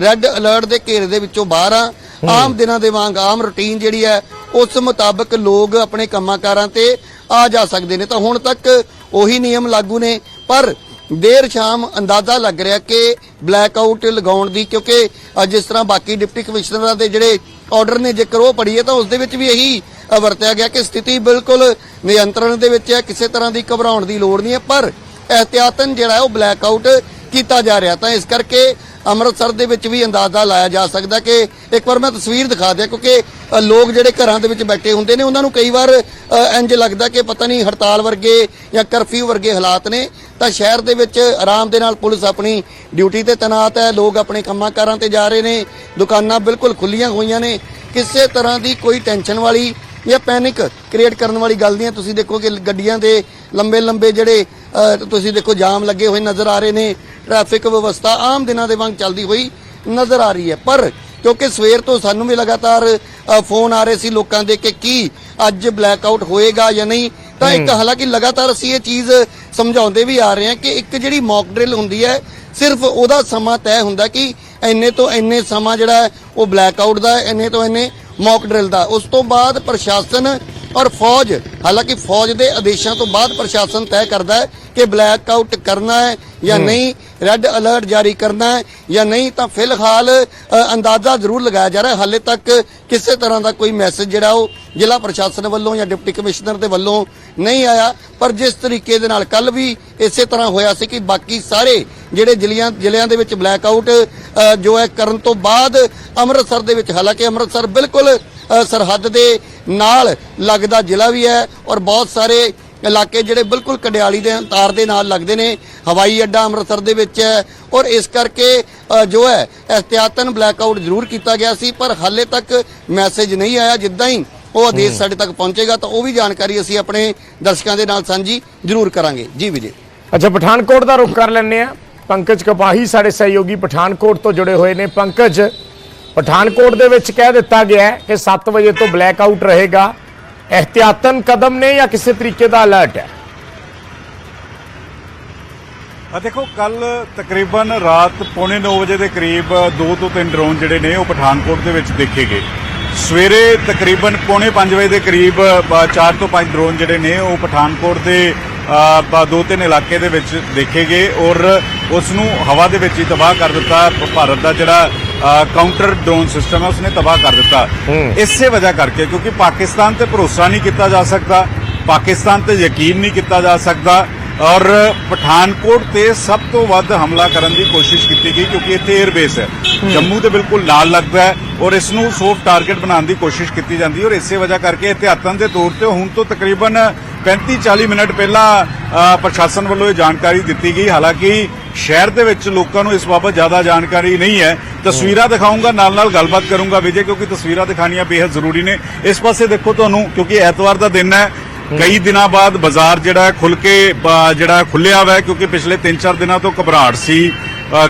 ਰੈੱਡ ਅਲਰਟ ਦੇ ਘੇਰੇ ਦੇ ਵਿੱਚੋਂ ਬਾਹਰ ਆ ਆਮ ਦਿਨਾਂ ਦੇ ਵਾਂਗ ਆਮ ਰੁਟੀਨ ਜਿਹੜੀ ਹੈ ਉਸ ਮੁਤਾਬਕ ਲੋਕ ਆਪਣੇ ਕੰਮਾਂ-ਕਾਰਾਂ ਤੇ ਆ ਜਾ ਸਕਦੇ ਨੇ। ਤਾਂ ਹੁਣ ਤੱਕ ਉਹੀ ਨਿਯਮ ਲਾਗੂ ਨੇ ਪਰ ਦੇਰ ਸ਼ਾਮ ਅੰਦਾਜ਼ਾ ਲੱਗ ਰਿਹਾ ਕਿ ਬਲੈਕ ਆਊਟ ਲਗਾਉਣ ਦੀ, ਕਿਉਂਕਿ ਜਿਸ ਤਰ੍ਹਾਂ ਬਾਕੀ ਡਿਪਟੀ ਕਮਿਸ਼ਨਰਾਂ ਦੇ ਜਿਹੜੇ ਆਰਡਰ ਨੇ, ਜੇਕਰ ਉਹ ਪੜੀਏ ਤਾਂ ਉਸ ਦੇ ਵਿੱਚ ਵੀ ਇਹੀ ਵਰਤਿਆ ਗਿਆ ਕਿ ਸਥਿਤੀ ਬਿਲਕੁਲ ਨਿਯੰਤਰਣ ਦੇ ਵਿੱਚ ਹੈ, ਕਿਸੇ ਤਰ੍ਹਾਂ ਦੀ ਘਬਰਾਉਣ ਦੀ ਲੋੜ ਨਹੀਂ ਹੈ, ਪਰ ਇਹਤਿਆਤਨ ਜਿਹੜਾ ਉਹ ਬਲੈਕ ਆਊਟ ਕੀਤਾ ਜਾ ਰਿਹਾ ਤਾਂ ਇਸ ਕਰਕੇ ਅੰਮ੍ਰਿਤਸਰ ਦੇ ਵਿੱਚ ਵੀ ਅੰਦਾਜ਼ਾ ਲਾਇਆ ਜਾ ਸਕਦਾ ਕਿ ਇੱਕ ਵਾਰ ਮੈਂ ਤਸਵੀਰ ਦਿਖਾ ਦਿਆਂ ਕਿਉਂਕਿ ਲੋਕ ਜਿਹੜੇ ਘਰਾਂ ਦੇ ਵਿੱਚ ਬੈਠੇ ਹੁੰਦੇ ਨੇ ਉਹਨਾਂ ਨੂੰ ਕਈ ਵਾਰ ਅ, ਇੰਜ ਲੱਗਦਾ ਕਿ ਪਤਾ ਨਹੀਂ ਹੜਤਾਲ ਵਰਗੇ ਜਾਂ ਕਰਫਿਊ ਵਰਗੇ ਹਾਲਾਤ ਨੇ ਤਾਂ ਸ਼ਹਿਰ ਦੇ ਵਿੱਚ ਆਰਾਮ ਦੇ ਨਾਲ ਪੁਲਿਸ ਆਪਣੀ ਡਿਊਟੀ ਤੇ ਤੈਨਾਤ ਹੈ ਲੋਕ ਆਪਣੇ ਕੰਮਾਂ ਕਾਰਾਂ ਤੇ ਜਾ ਰਹੇ ਨੇ ਦੁਕਾਨਾਂ ਬਿਲਕੁਲ ਖੁੱਲੀਆਂ ਹੋਈਆਂ ਨੇ। ਕਿਸੇ ਤਰ੍ਹਾਂ ਦੀ ਕੋਈ ਟੈਨਸ਼ਨ ਵਾਲੀ ਜਾਂ ਪੈਨਿਕ ਕ੍ਰੀਏਟ ਕਰਨ ਵਾਲੀ ਗੱਲ ਨਹੀਂ ਤੁਸੀਂ ਦੇਖੋ ਕਿ ਗੱਡੀਆਂ ਦੇ ਲੰਬੇ ਲੰਬੇ ਜਿਹੜੇ ਤੁਸੀਂ ਦੇਖੋ ਜਾਮ ਲੱਗੇ ਹੋਏ ਨਜ਼ਰ ਆ ਰਹੇ ਨੇ। ਟ੍ਰੈਫਿਕ ਵਿਵਸਥਾ ਆਮ ਦਿਨਾਂ ਦੇ ਵਾਂਗ ਚੱਲਦੀ ਹੋਈ ਨਜ਼ਰ ਆ ਰਹੀ ਹੈ। ਪਰ ਕਿਉਂਕਿ ਸਵੇਰ ਤੋਂ ਸਾਨੂੰ ਵੀ ਲਗਾਤਾਰ ਫੋਨ ਆ ਰਹੇ ਸੀ ਲੋਕਾਂ ਦੇ ਕਿ ਕੀ ਅੱਜ ਬਲੈਕ ਆਊਟ ਹੋਏਗਾ ਜਾਂ ਨਹੀਂ। ਤਾਂ ਇੱਕ ਹਾਲਾਂਕਿ ਲਗਾਤਾਰ ਅਸੀਂ ਇਹ ਚੀਜ਼ ਸਮਝਾਉਂਦੇ ਵੀ ਆ ਰਹੇ ਹਾਂ ਕਿ ਇੱਕ ਜਿਹੜੀ ਮੌਕ ਡਰਿਲ ਹੁੰਦੀ ਹੈ ਸਿਰਫ ਉਹਦਾ ਸਮਾਂ ਤੈਅ ਹੁੰਦਾ ਕਿ ਇੰਨੇ ਤੋਂ ਇੰਨੇ ਸਮਾਂ ਜਿਹੜਾ ਉਹ ਬਲੈਕ ਆਊਟ ਦਾ ਇੰਨੇ ਤੋਂ ਇੰਨੇ ਮੌਕ ਡਰਿਲ ਦਾ। ਉਸ ਤੋਂ ਬਾਅਦ ਪ੍ਰਸ਼ਾਸਨ ਔਰ ਫੌਜ ਹਾਲਾਂਕਿ ਫੌਜ ਦੇ ਆਦੇਸ਼ਾਂ ਤੋਂ ਬਾਅਦ ਪ੍ਰਸ਼ਾਸਨ ਤੈਅ ਕਰਦਾ ਹੈ ਕਿ ਬਲੈਕ ਆਊਟ ਕਰਨਾ ਹੈ ਜਾਂ ਨਹੀਂ ਰੈੱਡ ਅਲਰਟ ਜਾਰੀ ਕਰਨਾ ਹੈ ਜਾਂ ਨਹੀਂ ਤਾਂ ਫਿਲਹਾਲ ਅੰਦਾਜ਼ਾ ਜ਼ਰੂਰ ਲਗਾਇਆ ਜਾ ਰਿਹਾ। ਹਾਲੇ ਤੱਕ ਕਿਸੇ ਤਰ੍ਹਾਂ ਦਾ ਕੋਈ ਮੈਸੇਜ ਜਿਹੜਾ ਉਹ ਜ਼ਿਲ੍ਹਾ ਪ੍ਰਸ਼ਾਸਨ ਵੱਲੋਂ ਜਾਂ ਡਿਪਟੀ ਕਮਿਸ਼ਨਰ ਦੇ ਵੱਲੋਂ ਨਹੀਂ ਆਇਆ ਪਰ ਜਿਸ ਤਰੀਕੇ ਦੇ ਨਾਲ ਕੱਲ ਵੀ ਇਸੇ ਤਰ੍ਹਾਂ ਹੋਇਆ ਸੀ ਕਿ ਬਾਕੀ ਸਾਰੇ ਜਿਹੜੇ ਜ਼ਿਲ੍ਹਿਆਂ ਜ਼ਿਲ੍ਹਿਆਂ ਦੇ ਵਿੱਚ ਬਲੈਕ ਆਊਟ ਜੋ ਹੈ ਕਰਨ ਤੋਂ ਬਾਅਦ ਅੰਮ੍ਰਿਤਸਰ ਦੇ ਵਿੱਚ ਹਾਲਾਂਕਿ ਅੰਮ੍ਰਿਤਸਰ ਬਿਲਕੁਲ ਸਰਹੱਦ ਦੇ ਨਾਲ ਲੱਗਦਾ ਜ਼ਿਲ੍ਹਾ ਵੀ ਹੈ ਔਰ ਬਹੁਤ ਸਾਰੇ ਇਲਾਕੇ ਜਿਹੜੇ ਬਿਲਕੁਲ ਕੰਡਿਆਲੀ ਦੇ ਤਾਰ ਦੇ ਨਾਲ ਲੱਗਦੇ ਨੇ ਹਵਾਈ ਅੱਡਾ ਅੰਮ੍ਰਿਤਸਰ ਦੇ ਵਿੱਚ ਹੈ ਔਰ ਇਸ ਕਰਕੇ ਜੋ ਹੈ ਇhtiyatan ਬਲੈਕਆਊਟ ਜ਼ਰੂਰ ਕੀਤਾ ਗਿਆ ਸੀ ਪਰ ਹਾਲੇ ਤੱਕ ਮੈਸੇਜ ਨਹੀਂ ਆਇਆ ਜਿੱਦਾਂ ਹੀ ਉਹ ਆਦੇਸ਼ ਸਾਡੇ ਤੱਕ ਪਹੁੰਚੇਗਾ ਤਾਂ ਉਹ ਵੀ ਜਾਣਕਾਰੀ ਅਸੀਂ ਆਪਣੇ ਦਰਸ਼ਕਾਂ ਦੇ ਨਾਲ ਸਾਂਝੀ ਜ਼ਰੂਰ ਕਰਾਂਗੇ। ਜੀ ਵਿਜੇ। ਅੱਛਾ ਪਠਾਨਕੋਟ ਦਾ ਰੁਖ ਕਰ ਲੈਂਦੇ ਆ ਪੰਕਜ ਕਪਾਹੀ ਸਾਡੇ ਸਹਿਯੋਗੀ ਪਠਾਨਕੋਟ ਤੋਂ ਜੁੜੇ ਹੋਏ ਨੇ। ਪੰਕਜ ਪਠਾਨਕੋਟ ਦੇ ਵਿੱਚ ਕਹਿ ਦਿੱਤਾ ਗਿਆ ਹੈ ਕਿ 7 ਵਜੇ ਤੋਂ ਬਲੈਕ ਆਊਟ ਰਹੇਗਾ। ਇhtiyatan ਕਦਮ ਨੇ ਜਾਂ ਕਿਸੇ ਤਰੀਕੇ ਦਾ ਅਲਰਟ ਹੈ? ਆ ਦੇਖੋ ਕੱਲ ਤਕਰੀਬਨ ਰਾਤ ਪੌਣੇ 9 ਵਜੇ ਦੇ ਕਰੀਬ 2 ਤੋਂ 3 ਡਰੋਨ ਜਿਹੜੇ ਨੇ ਉਹ ਪਠਾਨਕੋਟ ਦੇ ਵਿੱਚ ਦੇਖੇ ਗਏ। ਸਵੇਰੇ ਤਕਰੀਬਨ ਪੌਣੇ 5 ਵਜੇ ਦੇ ਕਰੀਬ 4 ਤੋਂ 5 ਡਰੋਨ ਜਿਹੜੇ ਨੇ ਉਹ ਪਠਾਨਕੋਟ ਦੇ ਦੋ ਤਿੰਨ ਇਲਾਕੇ ਦੇ ਵਿੱਚ ਦੇਖੇ ਗਏ ਔਰ ਉਸ ਨੂੰ ਹਵਾ ਦੇ ਵਿੱਚ ਹੀ ਤਬਾਹ ਕਰ ਦਿੱਤਾ। ਭਾਰਤ ਦਾ ਜਿਹੜਾ ਕਾਊਂਟਰ ਡਰੋਨ ਸਿਸਟਮ ਹੈ ਉਸਨੇ ਤਬਾਹ ਕਰ ਦਿੱਤਾ। ਇਸੇ ਵਜ੍ਹਾ ਕਰਕੇ ਕਿਉਂਕਿ ਪਾਕਿਸਤਾਨ ਤੇ ਭਰੋਸਾ ਨਹੀਂ ਕੀਤਾ ਜਾ ਸਕਦਾ ਪਾਕਿਸਤਾਨ ਤੇ ਯਕੀਨ ਨਹੀਂ ਕੀਤਾ ਜਾ ਸਕਦਾ ਔਰ ਪਠਾਨਕੋਟ ਤੇ ਸਭ ਤੋਂ ਵੱਧ ਹਮਲਾ ਕਰਨ ਦੀ ਕੋਸ਼ਿਸ਼ ਕੀਤੀ ਗਈ ਕਿਉਂਕਿ ਇੱਥੇ 에ਅਰ ਬੇਸ ਹੈ। ਜੰਮੂ ਦੇ ਬਿਲਕੁਲ ਨਾਲ ਲੱਗਦਾ ਹੈ ਔਰ ਇਸ ਨੂੰ ਸੌਫਟ ਟਾਰਗੇਟ ਬਣਾਉਣ ਦੀ ਕੋਸ਼ਿਸ਼ ਕੀਤੀ ਜਾਂਦੀ ਹੈ ਔਰ ਇਸੇ ਵਜ੍ਹਾ ਕਰਕੇ ਇhtiyatan ਦੇ ਤੌਰ ਤੇ ਹੁਣ ਤੋਂ ਤਕਰੀਬਨ 35-40 ਮਿੰਟ ਪਹਿਲਾਂ ਪ੍ਰਸ਼ਾਸਨ ਵੱਲੋਂ ਇਹ ਜਾਣਕਾਰੀ ਦਿੱਤੀ ਗਈ। ਹਾਲਾਂਕਿ ਸ਼ਹਿਰ ਦੇ ਵਿੱਚ ਲੋਕਾਂ ਨੂੰ ਇਸ ਬਾਬਤ ਜ਼ਿਆਦਾ ਜਾਣਕਾਰੀ ਨਹੀਂ ਹੈ। ਤਸਵੀਰਾਂ ਦਿਖਾਉਂਗਾ ਨਾਲ ਨਾਲ ਗੱਲਬਾਤ ਕਰੂੰਗਾ ਵਿਜੇ ਕਿਉਂਕਿ ਤਸਵੀਰਾਂ ਦਿਖਾਣੀਆਂ ਬੇहद ਜ਼ਰੂਰੀ ਨੇ। ਇਸ ਪਾਸੇ ਦੇਖੋ ਤੁਹਾਨੂੰ ਕਿਉਂਕਿ ਐਤਵਾਰ ਦਾ ਦਿਨ ਹੈ ਕਈ ਦਿਨਾਂ ਬਾਅਦ ਬਾਜ਼ਾਰ ਜਿਹੜਾ ਹੈ ਖੁੱਲ ਕੇ ਜਿਹੜਾ ਖੁੱਲਿਆ ਹੋਇਆ ਹੈ ਕਿਉਂਕਿ ਪਿਛਲੇ 3-4 ਦਿਨਾਂ ਤੋਂ ਘਬਰਾਹਟ ਸੀ।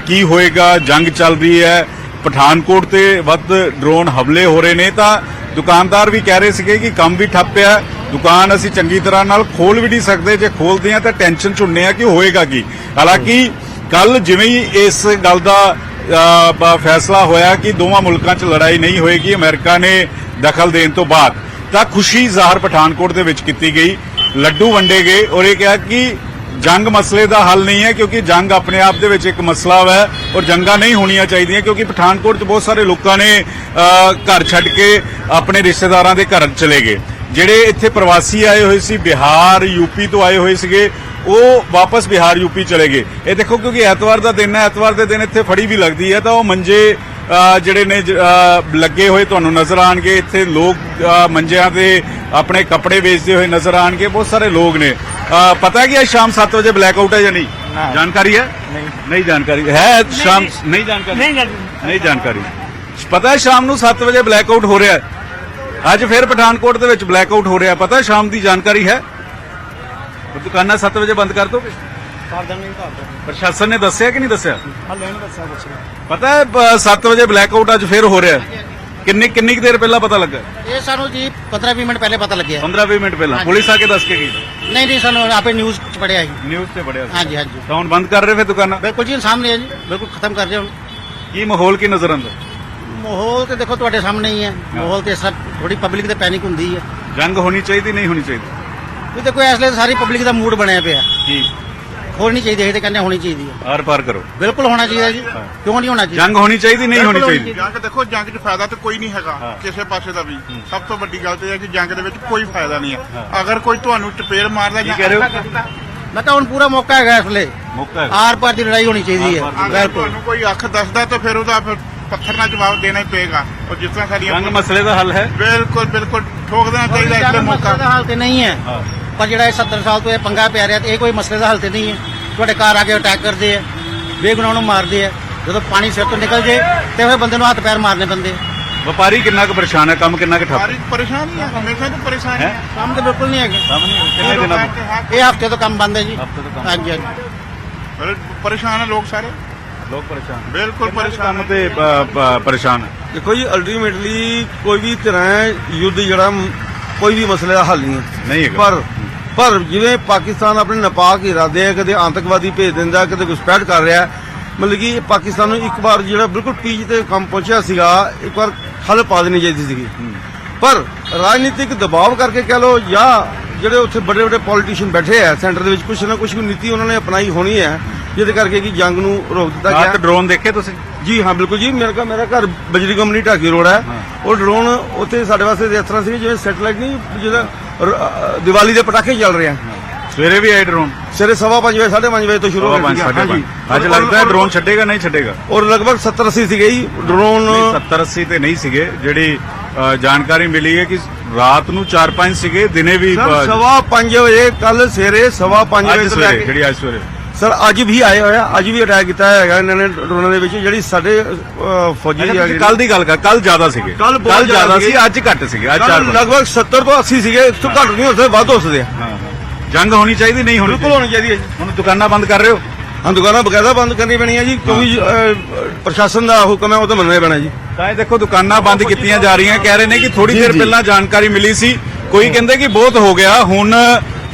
ਕੀ ਹੋਏਗਾ ਜੰਗ ਚੱਲ ਰਹੀ ਹੈ। ਪਠਾਨਕੋਟ ਤੇ ਵੱਧ ਡਰੋਨ ਹਮਲੇ ਹੋ ਰਹੇ ਨੇ। ਤਾਂ ਦੁਕਾਨਦਾਰ ਵੀ ਕਹਿ ਰਹੇ ਸੀਗੇ ਕਿ ਕੰਮ ਵੀ ਠੱਪਿਆ ਦੁਕਾਨ ਅਸੀਂ ਚੰਗੀ ਤਰ੍ਹਾਂ ਨਾਲ ਖੋਲ ਵੀ ਨਹੀਂ ਸਕਦੇ। ਜੇ ਖੋਲਦੇ ਆ ਤਾਂ ਟੈਨਸ਼ਨ ਚ ਹੁੰਨੇ ਆ ਕਿ ਹੋਏਗਾ ਕੀ। ਹਾਲਾਂਕਿ ਕੱਲ ਜਿਵੇਂ ਹੀ ਇਸ ਗੱਲ ਦਾ ਫੈਸਲਾ ਹੋਇਆ ਕਿ ਦੋਵਾਂ ਮੁਲਕਾਂ 'ਚ ਲੜਾਈ ਨਹੀਂ ਹੋਏਗੀ, ਅਮਰੀਕਾ ਨੇ ਦਖਲ ਦੇਣ ਤੋਂ ਬਾਅਦ, ਤਾਂ ਖੁਸ਼ੀ ਜ਼ਾਹਰ ਪਠਾਨਕੋਟ ਦੇ ਵਿੱਚ ਕੀਤੀ ਗਈ। ਲੱਡੂ ਵੰਡੇ ਗਏ ਔਰ ਇਹ ਕਿਹਾ ਕਿ ਜੰਗ ਮਸਲੇ ਦਾ ਹੱਲ ਨਹੀਂ ਹੈ ਕਿਉਂਕਿ ਜੰਗ ਆਪਣੇ ਆਪ ਦੇ ਵਿੱਚ ਇੱਕ ਮਸਲਾ ਹੈ ਔਰ ਜੰਗਾਂ ਨਹੀਂ ਹੋਣੀਆਂ ਚਾਹੀਦੀਆਂ ਕਿਉਂਕਿ ਪਠਾਨਕੋਟ 'ਚ ਬਹੁਤ ਸਾਰੇ ਲੋਕਾਂ ਨੇ ਘਰ ਛੱਡ ਕੇ ਆਪਣੇ ਰਿਸ਼ਤੇਦਾਰਾਂ ਦੇ ਘਰ ਚਲੇ ਗਏ। ਜਿਹੜੇ ਇੱਥੇ ਪ੍ਰਵਾਸੀ ਆਏ ਹੋਏ ਸੀ, ਬਿਹਾਰ ਯੂਪੀ ਤੋਂ ਆਏ ਹੋਏ ਸੀਗੇ ਉਹ ਵਾਪਸ ਬਿਹਾਰ ਯੂਪੀ ਚਲੇ ਗਏ। ਇਹ ਦੇਖੋ ਕਿਉਂਕਿ ਐਤਵਾਰ ਦਾ ਦਿਨ ਹੈ ਐਤਵਾਰ ਦੇ ਦਿਨ ਇੱਥੇ ਫੜੀ ਵੀ ਲੱਗਦੀ ਹੈ ਤਾਂ ਉਹ ਮੰਜੇ ਜਿਹੜੇ ਨੇ ਲੱਗੇ ਹੋਏ ਤੁਹਾਨੂੰ ਨਜ਼ਰ ਆਣਗੇ ਇੱਥੇ ਲੋਕ ਮੰਜਿਆਂ ਤੇ ਆਪਣੇ ਕੱਪੜੇ ਵੇਚਦੇ ਹੋਏ ਨਜ਼ਰ ਆਣਗੇ ਬਹੁਤ ਸਾਰੇ ਲੋਕ ਨੇ। ਪਤਾ ਹੈ ਕਿ ਅੱਜ ਸ਼ਾਮ 7 ਵਜੇ ਬਲੈਕ ਆਊਟ ਹੈ ਜਾਂ ਨਹੀਂ? ਜਾਣਕਾਰੀ ਹੈ? ਨਹੀਂ। ਨਹੀਂ ਜਾਣਕਾਰੀ। ਹੈ ਸ਼ਾਮ ਨਹੀਂ ਜਾਣਕਾਰੀ? ਨਹੀਂ ਨਹੀਂ ਜਾਣਕਾਰੀ। ਪਤਾ ਹੈ ਸ਼ਾਮ ਨੂੰ 7 ਵਜੇ ਬਲੈਕ ਆਊਟ ਹੋ ਰਿਹਾ ਹੈ। ਅੱਜ ਫਿਰ ਪਠਾਨਕੋਟ ਦੇ ਵਿੱਚ ਬਲੈਕ ਆਊਟ ਹੋ ਰਿਹਾ ਪਤਾ ਹੈ ਸ਼ਾਮ ਦੀ ਜਾਣਕਾਰੀ ਹੈ? ਦੁਕਾਨਾਂ 7 ਵਜੇ ਬੰਦ ਕਰ ਦੋਗੇ? ਕਰ ਘਰ ਤੋਂ ਪ੍ਰਸ਼ਾਸਨ ਨੇ ਦੱਸਿਆ ਕਿ ਨਹੀਂ ਦੱਸਿਆ? ਹੱਲੇ ਨਹੀਂ ਦੱਸਿਆ ਕੁਛ ਪਤਾ ਹੈ 7 ਵਜੇ ਬਲੈਕ ਆਊਟ ਅੱਜ ਫਿਰ ਹੋ ਰਿਹਾ। ਹੈ। ਕਿੰਨੀ ਕਿੰਨੀ ਕੁ ਦੇਰ ਪਹਿਲਾਂ ਪਤਾ ਲੱਗਾ? ਇਹ ਸਾਨੂੰ ਜੀ 15-20 ਮਿੰਟ ਪਹਿਲੇ ਪਤਾ ਲੱਗਿਆ। 15-20 ਮਿੰਟ ਪਹਿਲਾਂ। ਪੁਲਿਸ ਆ ਕੇ ਦੱਸ ਕੇ ਗਈ? ਨਹੀਂ ਨਹੀਂ ਸਾਨੂੰ ਆਪੇ ਨਿਊਜ਼ ਚ ਪੜਿਆ ਸੀ ਨਿਊਜ਼ ਤੇ ਬੜਿਆ ਸੀ। ਹਾਂਜੀ ਹਾਂਜੀ। ਤਾਂ ਹੁਣ ਬੰਦ ਕਰ ਰਹੇ ਫਿਰ ਦੁਕਾਨਾਂ? ਬਿਲਕੁਲ ਜੀ ਸਾਹਮਣੇ ਹੈ ਜੀ। ਬਿਲਕੁਲ ਖਤਮ ਕਰ ਰਹੇ ਹੁਣ ਕੀ ਮਾਹੌਲ ਕੀ ਨਜ਼ਰ ਆਉਂਦਾ? ਮਾਹੌਲ ਤੇ ਦੇਖੋ ਤੁਹਾਡੇ ਸਾਹਮਣੇ ਹੀ ਹੈ। ਮਾਹੌਲ ਤੇ ਸਭ ਥੋੜੀ ਪਬਲਿਕ ਤੇ ਪੈਨਿਕ ਹੁੰਦੀ ਹੈ। ਜੰਗ ਹੋਣੀ ਚਾਹੀਦੀ ਨਹੀਂ ਹੋਣੀ ਚਾਹੀਦੀ? ਵੀ ਦੇਖੋ ਇਸ ਲਈ ਸਾਰੀ ਪਬਲਿਕ ਦਾ ਮੂਡ ਬਣਿਆ ਪਿਆ। ਕੀ ਹੋਣੀ ਚਾਹੀਦੀ ਹੈ ਤੇ ਕਹਿੰਦੇ ਹੋਣੀ ਚਾਹੀਦੀ ਹੈ। ਆਰ ਪਾਰ ਕਰੋ। ਬਿਲਕੁਲ ਹੋਣਾ ਚਾਹੀਦਾ ਜੀ। ਕਿਉਂ ਨਹੀਂ ਹੋਣਾ ਚਾਹੀਦਾ? ਜੰਗ ਹੋਣੀ ਚਾਹੀਦੀ ਨਹੀਂ ਹੋਣੀ ਚਾਹੀਦੀ। ਜੰਗ ਦੇਖੋ ਜੰਗ 'ਚ ਫਾਇਦਾ ਤਾਂ ਕੋਈ ਨਹੀਂ। ਹੈਗਾ ਕਿਸੇ ਪਾਸੇ ਦਾ ਵੀ। ਸਭ ਤੋਂ ਵੱਡੀ ਗੱਲ ਤੇ ਇਹ ਹੈ ਕਿ ਜੰਗ ਦੇ ਵਿੱਚ ਕੋਈ ਫਾਇਦਾ ਨਹੀਂ ਹੈ। ਅਗਰ ਕੋਈ ਤੁਹਾਨੂੰ ਚਪੇੜ ਮਾਰਦਾ ਕੀ ਕਹਿ ਰਹੇ ਹੋ? ਮੈਂ ਤਾਂ ਹੁਣ ਪੂਰਾ ਮੌਕਾ ਹੈਗਾ ਇਸ ਵੇਲੇ। ਮੌਕਾ ਹੈ ਆਰ ਪਾਰ ਦੀ ਲੜਾਈ ਹੋਣੀ ਚਾਹੀਦੀ ਹੈ। ਅਗਰ ਬਿਲਕੁਲ। ਤੁਹਾਨੂੰ ਕੋਈ ਅੱਖ ਦੱਸਦਾ ਤਾਂ ਫਿਰ ਉਹਦਾ ਫਿਰ ਪੱਥਰ ਨਾਲ ਜਵਾਬ ਦੇਣਾ ਹੀ ਪਏਗਾ। ਔਰ ਜਿਸ ਤਰ੍ਹਾਂ ਸਾਡੀਆਂ ਜੰਗ ਮਸਲੇ ਦਾ ਹੱਲ ਹੈ। ਬਿਲਕੁਲ ਬਿਲਕੁਲ। ਠੋਕ ਦੇਣਾ ਚਾਹੀਦਾ ਇਸ ਲਈ ਦਾ ਮੌਕਾ। ਹਾਲ ਤੇ ਨਹੀਂ ਹੈ। ਹਾਂ। ਪਰ ਜਿਹੜਾ ਇਹ 70 ਸਾਲ ਤੋਂ ਇਹ ਪੰਗਾ ਪਿਆ ਰਿਹਾ ਤੇ ਇਹ ਕੋਈ ਮਸਲੇ ਦਾ ਹੱਲ ਤੇ ਨਹੀਂ ਹੈ। ਤੁਹਾਡੇ ਘਰ ਆ ਕੇ ਅਟੈਕ ਕਰਦੇ ਆ ਬੇਗੁਨਾਹ ਨੂੰ ਮਾਰਦੇ ਆ। ਜਦੋਂ ਪਾਣੀ ਸਿਰ ਤੋਂ ਨਿਕਲ ਜੇ ਤੇ ਫਿਰ ਬੰਦੇ ਨੂੰ ਹੱਥ ਪੈਰ ਮਾਰਨੇ ਪੈਂਦੇ। ਵਪਾਰੀ ਕਿੰਨਾ ਕੁ ਪਰੇਸ਼ਾਨ ਹੈ? ਕੰਮ ਕਿੰਨਾ ਕੁ ਠੱਪ ਸਾਰੀ ਪਰੇਸ਼ਾਨੀ ਹੈ ਹਮੇਸ਼ਾ ਤੋਂ ਪਰੇਸ਼ਾਨੀ ਹੈ ਹੈ? ਕੰਮ ਤੇ ਬਿਲਕੁਲ ਨਹੀਂ ਹੈਗੇ। ਕਿੰਨੇ ਦਿਨਾਂ ਤੋਂ? ਇਹ ਹਫ਼ਤੇ ਤੋਂ ਕੰਮ ਬੰਦ ਹੈ ਜੀ। ਹਫ਼ਤੇ ਤੋਂ ਕੰਮ ਹਾਂਜੀ ਹਾਂਜੀ। ਪਰ ਪਰੇਸ਼ਾਨ ਹੈ ਲੋਕ ਸਾਰੇ। ਲੋਕ ਪਰੇਸ਼ਾਨ। ਬਿਲਕੁਲ ਪਰੇਸ਼ਾਨ ਕੰਮ ਤੇ ਪਰੇਸ਼ਾਨ ਹੈ? ਦੇਖੋ ਜੀ ਅਲਟੀਮੇਟਲੀ ਕੋਈ ਵੀ ਤਰ੍ਹਾਂ ਯੁੱਧ ਜਿਹੜਾ ਕੋਈ ਵੀ ਮਸਲੇ ਦਾ ਹੱਲ ਨਹੀਂ ਹੈ। ਨਹੀਂ ਹੈਗਾ। ਪਰ ਪਰ ਜਿਵੇਂ ਪਾਕਿਸਤਾਨ ਆਪਣੇ ਨਾਪਾਕ ਇਰਾਦੇ ਹੈ ਕਦੇ ਆਤੰਕਵਾਦੀ ਭੇਜ ਦਿੰਦਾ ਕਦੇ ਘੁਸਪੈਠ ਕਰ ਰਿਹਾ ਮਤਲਬ ਕਿ ਪਾਕਿਸਤਾਨ ਨੂੰ ਇੱਕ ਵਾਰ ਜਿਹੜਾ ਬਿਲਕੁਲ ਪੀਚ ਤੇ ਕੰਮ ਪਹੁੰਚਿਆ ਸੀਗਾ ਇੱਕ ਵਾਰ ਹੱਲ ਪਾ ਦੇਣੀ ਚਾਹੀਦੀ ਸੀਗੀ। ਪਰ ਰਾਜਨੀਤਿਕ ਦਬਾਅ ਕਰਕੇ ਕਹਿ ਲੋ ਜਾਂ ਜਿਹੜੇ ਉੱਥੇ ਵੱਡੇ ਵੱਡੇ ਪੋਲੀਟੀਸ਼ੀਅਨ ਬੈਠੇ ਆ ਸੈਂਟਰ ਦੇ ਵਿੱਚ ਕੁਛ ਨਾ ਕੁਛ ਨੀਤੀ ਉਹਨਾਂ ਨੇ ਅਪਣਾਈ ਹੋਣੀ ਹੈ ਜਿਹਦੇ ਕਰਕੇ ਕਿ ਜੰਗ ਨੂੰ ਰੋਕ ਦਿੱਤਾ ਗਿਆ। ਰਾਤ ਡਰੋਨ ਦੇਖੇ ਤੁਸੀਂ? ਜੀ ਹਾਂ ਬਿਲਕੁਲ ਜੀ। ਮੇਰਾ ਘਰ ਮੇਰਾ ਘਰ ਬਜਰੀ ਕੰਪਨੀ ਢਾਕੀ ਰੋਡ ਹੈ। ਉਹ ਡਰੋਨ ਉੱਥੇ ਸਾਡੇ ਵਾਸਤੇ ਇਸ ਤਰ੍ਹਾਂ ਸੀ ਜਿਵੇਂ ਸੈਟਲਾਈਟ ਨਹੀਂ ਜਿਹਦਾ ਰ- ਦੀਵਾਲੀ ਦੇ ਪਟਾਕੇ ਚੱਲ ਰਹੇ ਆ। ਸਵੇਰੇ ਵੀ ਆਏ ਡਰੋਨ ਸਵੇਰੇ ਸਵਾ ਪੰਜ ਵਜੇ 5:30 ਵਜੇ ਤੋਂ ਸ਼ੁਰੂ ਹੋ ਗਏ ਹਾਂਜੀ। ਅੱਜ ਲੱਗਦਾ ਹੈ ਡਰੋਨ ਛੱਡੇਗਾ ਨਹੀਂ ਛੱਡੇਗਾ? ਔਰ ਲਗਭਗ 70 80 ਸੀਗੇ ਜੀ। ਡਰੋਨ 70 80 ਤੇ ਨਹੀਂ ਸੀਗੇ। ਜਿਹੜੀ ਅ, ਜਾਣਕਾਰੀ ਮਿਲੀ ਹੈ ਕਿ ਰਾਤ ਨੂੰ 4-5 ਸੀਗੇ ਦਿਨੇ ਵੀ ਸਰ, ਅ, ਸਵਾ ਪੰਜ ਵਜੇ ਕੱਲ ਸਵੇਰੇ ਸਵਾ ਪੰਜ ਅੱਜ ਵਜੇ ਤੋਂ ਲੈ ਸਵੇਰੇ ਕੇ ਜਿਹੜੀ ਅੱਜ ਸਵੇਰੇ। ਸਰ ਅੱਜ ਵੀ ਆਏ ਹੋਇਆ ਅੱਜ ਵੀ ਅਟੈਕ ਕੀਤਾ ਹੈਗਾ ਇਹਨਾਂ ਨੇ ਡਰੋਨਾਂ ਦੇ ਵਿੱਚ ਜਿਹੜੀ ਸਾਡੇ ਅਹ, ਫੌਜੀ ਹੈਗੇ ਨੇ- ਕੱਲ ਦੀ ਗੱਲ ਕਰ ਕੱਲ ਜ਼ਿਆਦਾ ਸੀਗੇ। ਕੱਲ੍ਹ ਬਹੁਤ ਜ਼ਿਆਦਾ ਜ਼ਿਆਦਾ ਸੀ। ਅੱਜ ਘੱਟ ਸੀਗੇ ਅੱਜ ਚਾਰ ਕੱਲ੍ਹ ਲਗਭਗ 70 ਤੋਂ 80 ਸੀਗੇ ਇਸ ਤੋਂ ਘੱਟ ਨਹੀਂ ਹੋ ਸਕਦੇ ਵੱਧ ਹੋ ਸਕਦੇ ਆ। ਹਾਂ, ਹਾਂ। ਜੰਗ ਹੋਣੀ ਚਾਹੀਦੀ ਨਹੀਂ ਹੋਣੀ ਬਿਲਕੁਲ ਹੋਣੀ ਚਾਹੀਦੀ। ਹੈ ਜੀ। ਹੁਣ ਦੁਕਾਨਾਂ ਬੰਦ ਕਰ ਰਹੇ ਹੋ? ਹਾਂ ਦੁਕਾਨਾਂ ਬਕਾਇਦਾ ਬੰਦ ਕਰਨੀ ਪੈਣੀਆਂ ਜੀ ਕਿਉਂਕਿ ਅਹ, ਪ੍ਰਸ਼ਾਸਨ ਦਾ ਹੁਕਮ ਹੈ ਉਹ ਤਾਂ ਮੰਨਣਾ ਹੀ ਪੈਣਾ ਜੀ। ਤਾਂ ਇਹ ਦੇਖੋ ਦੁਕਾਨਾਂ ਬੰਦ ਕੀਤੀਆਂ ਜਾ ਰਹੀਆਂ ਕਹਿ ਰਹੇ ਨੇ ਕਿ ਥੋੜੀ ਦੇਰ। ਪਹਿਲਾਂ ਜਾਣਕਾਰੀ ਮਿਲੀ ਸੀ। ਕੋਈ ਕਹਿੰਦੇ ਕਿ ਬਹੁਤ ਹੋ ਗਿਆ ਹੁਣ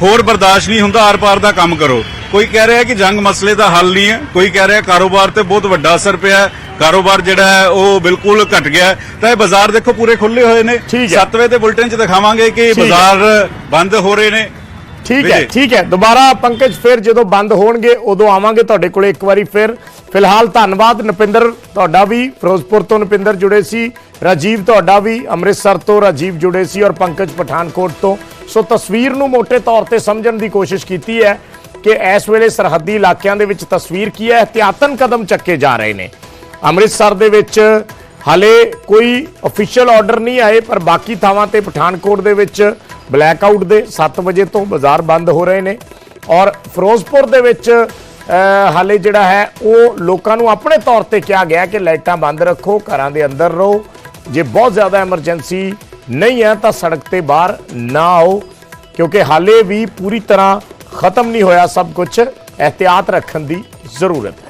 ਹੋਰ ਬਰਦਾਸ਼ਤ ਨਹੀਂ ਹੁੰਦਾ ਆਰ-ਪਾਰ ਦਾ ਕੰਮ ਕਰੋ। ਕੋਈ ਕਹਿ ਰਿਹਾ ਕਿ ਜੰਗ ਮਸਲੇ ਦਾ ਹੱਲ ਨਹੀਂ ਹੈ ਕੋਈ ਕਹਿ ਰਿਹਾ ਕਾਰੋਬਾਰ ਤੇ ਬਹੁਤ ਵੱਡਾ ਅਸਰ ਪਿਆ ਹੈ। ਕਾਰੋਬਾਰ ਜਿਹੜਾ ਹੈ ਉਹ ਬਿਲਕੁਲ ਘਟ ਗਿਆ ਹੈ। ਤਾਂ ਇਹ ਬਾਜ਼ਾਰ ਦੇਖੋ ਪੂਰੇ ਖੁੱਲੇ ਹੋਏ ਨੇ। ਠੀਕ ਹੈ। 7 ਵਜੇ ਦੇ ਬੁਲਟਨ 'ਚ ਦਿਖਾਵਾਂਗੇ ਕਿ ਠੀਕ ਹੈ। ਬਾਜ਼ਾਰ ਬੰਦ ਹੋ ਰਹੇ ਨੇ। ਠੀਕ ਹੈ। ਠੀਕ ਹੈ। ਦੁਬਾਰਾ ਪੰਕਜ ਫਿਰ ਜਦੋਂ ਬੰਦ ਹੋਣਗੇ ਉਦੋਂ ਆਵਾਂਗੇ ਤੁਹਾਡੇ ਕੋਲੇ ਇੱਕ ਵਾਰੀ ਫਿਰ। ਫਿਲਹਾਲ ਧੰਨਵਾਦ ਨਪਿੰਦਰ ਤੁਹਾਡਾ ਵੀ। ਫਿਰੋਜ਼ਪੁਰ ਤੋਂ ਨਪਿੰਦਰ ਜੁੜੇ ਸੀ। ਰਾਜੀਵ ਤੁਹਾਡਾ ਵੀ। ਅੰਮ੍ਰਿਤਸਰ ਤੋਂ ਰਾਜੀਵ ਜੁੜੇ ਸੀ ਔਰ ਪੰਕਜ ਪਠਾਨਕੋਟ ਤੋਂ। ਸੋ ਤਸਵੀਰ ਨੂੰ ਮੋٹے ਤੌਰ ਤੇ ਸਮਝਣ ਦੀ ਕੋਸ਼ਿਸ਼ ਕੀਤੀ ਹੈ ਕਿ ਇਸ ਵੇਲੇ ਸਰਹੱਦੀ ਇਲਾਕਿਆਂ ਦੇ ਵਿੱਚ ਤਸਵੀਰ ਕੀ ਹੈ? ਇhtiyatan ਕਦਮ ਚੱਕੇ ਜਾ ਰਹੇ ਨੇ। ਅੰਮ੍ਰਿਤਸਰ ਦੇ ਵਿੱਚ ਹਾਲੇ ਕੋਈ ਅਫੀਸ਼ੀਅਲ ਆਰਡਰ ਨਹੀਂ ਆਏ, ਪਰ ਬਾਕੀ ਥਾਵਾਂ ਤੇ ਪਠਾਨਕੋਟ ਦੇ ਵਿੱਚ ਬਲੈਕ ਆਊਟ ਦੇ 7 ਵਜੇ ਤੋਂ ਬਾਜ਼ਾਰ ਬੰਦ ਹੋ ਰਹੇ ਨੇ। ਔਰ ਫਿਰੋਜ਼ਪੁਰ ਦੇ ਵਿੱਚ ਹਾਲੇ ਜਿਹੜਾ ਹੈ, ਉਹ ਲੋਕਾਂ ਨੂੰ ਆਪਣੇ ਤੌਰ ਤੇ ਕਿਹਾ ਗਿਆ ਕਿ ਲਾਈਟਾਂ ਬੰਦ ਰੱਖੋ, ਘਰਾਂ ਦੇ ਅੰਦਰ ਰਹੋ। ਜੇ ਬਹੁਤ ਜ਼ਿਆਦਾ ਐਮਰਜੈਂਸੀ ਨਹੀਂ ਹੈ ਤਾਂ ਸੜਕ ਤੇ ਬਾਹਰ ਨਾ ਆਓ ਕਿਉਂਕਿ ਹਾਲੇ ਵੀ ਪੂਰੀ ਤਰ੍ਹਾਂ ਖਤਮ ਨਹੀਂ ਹੋਇਆ ਸਭ ਕੁਝ ਇhtiyat ਰੱਖਣ ਦੀ ਜ਼ਰੂਰਤ ਹੈ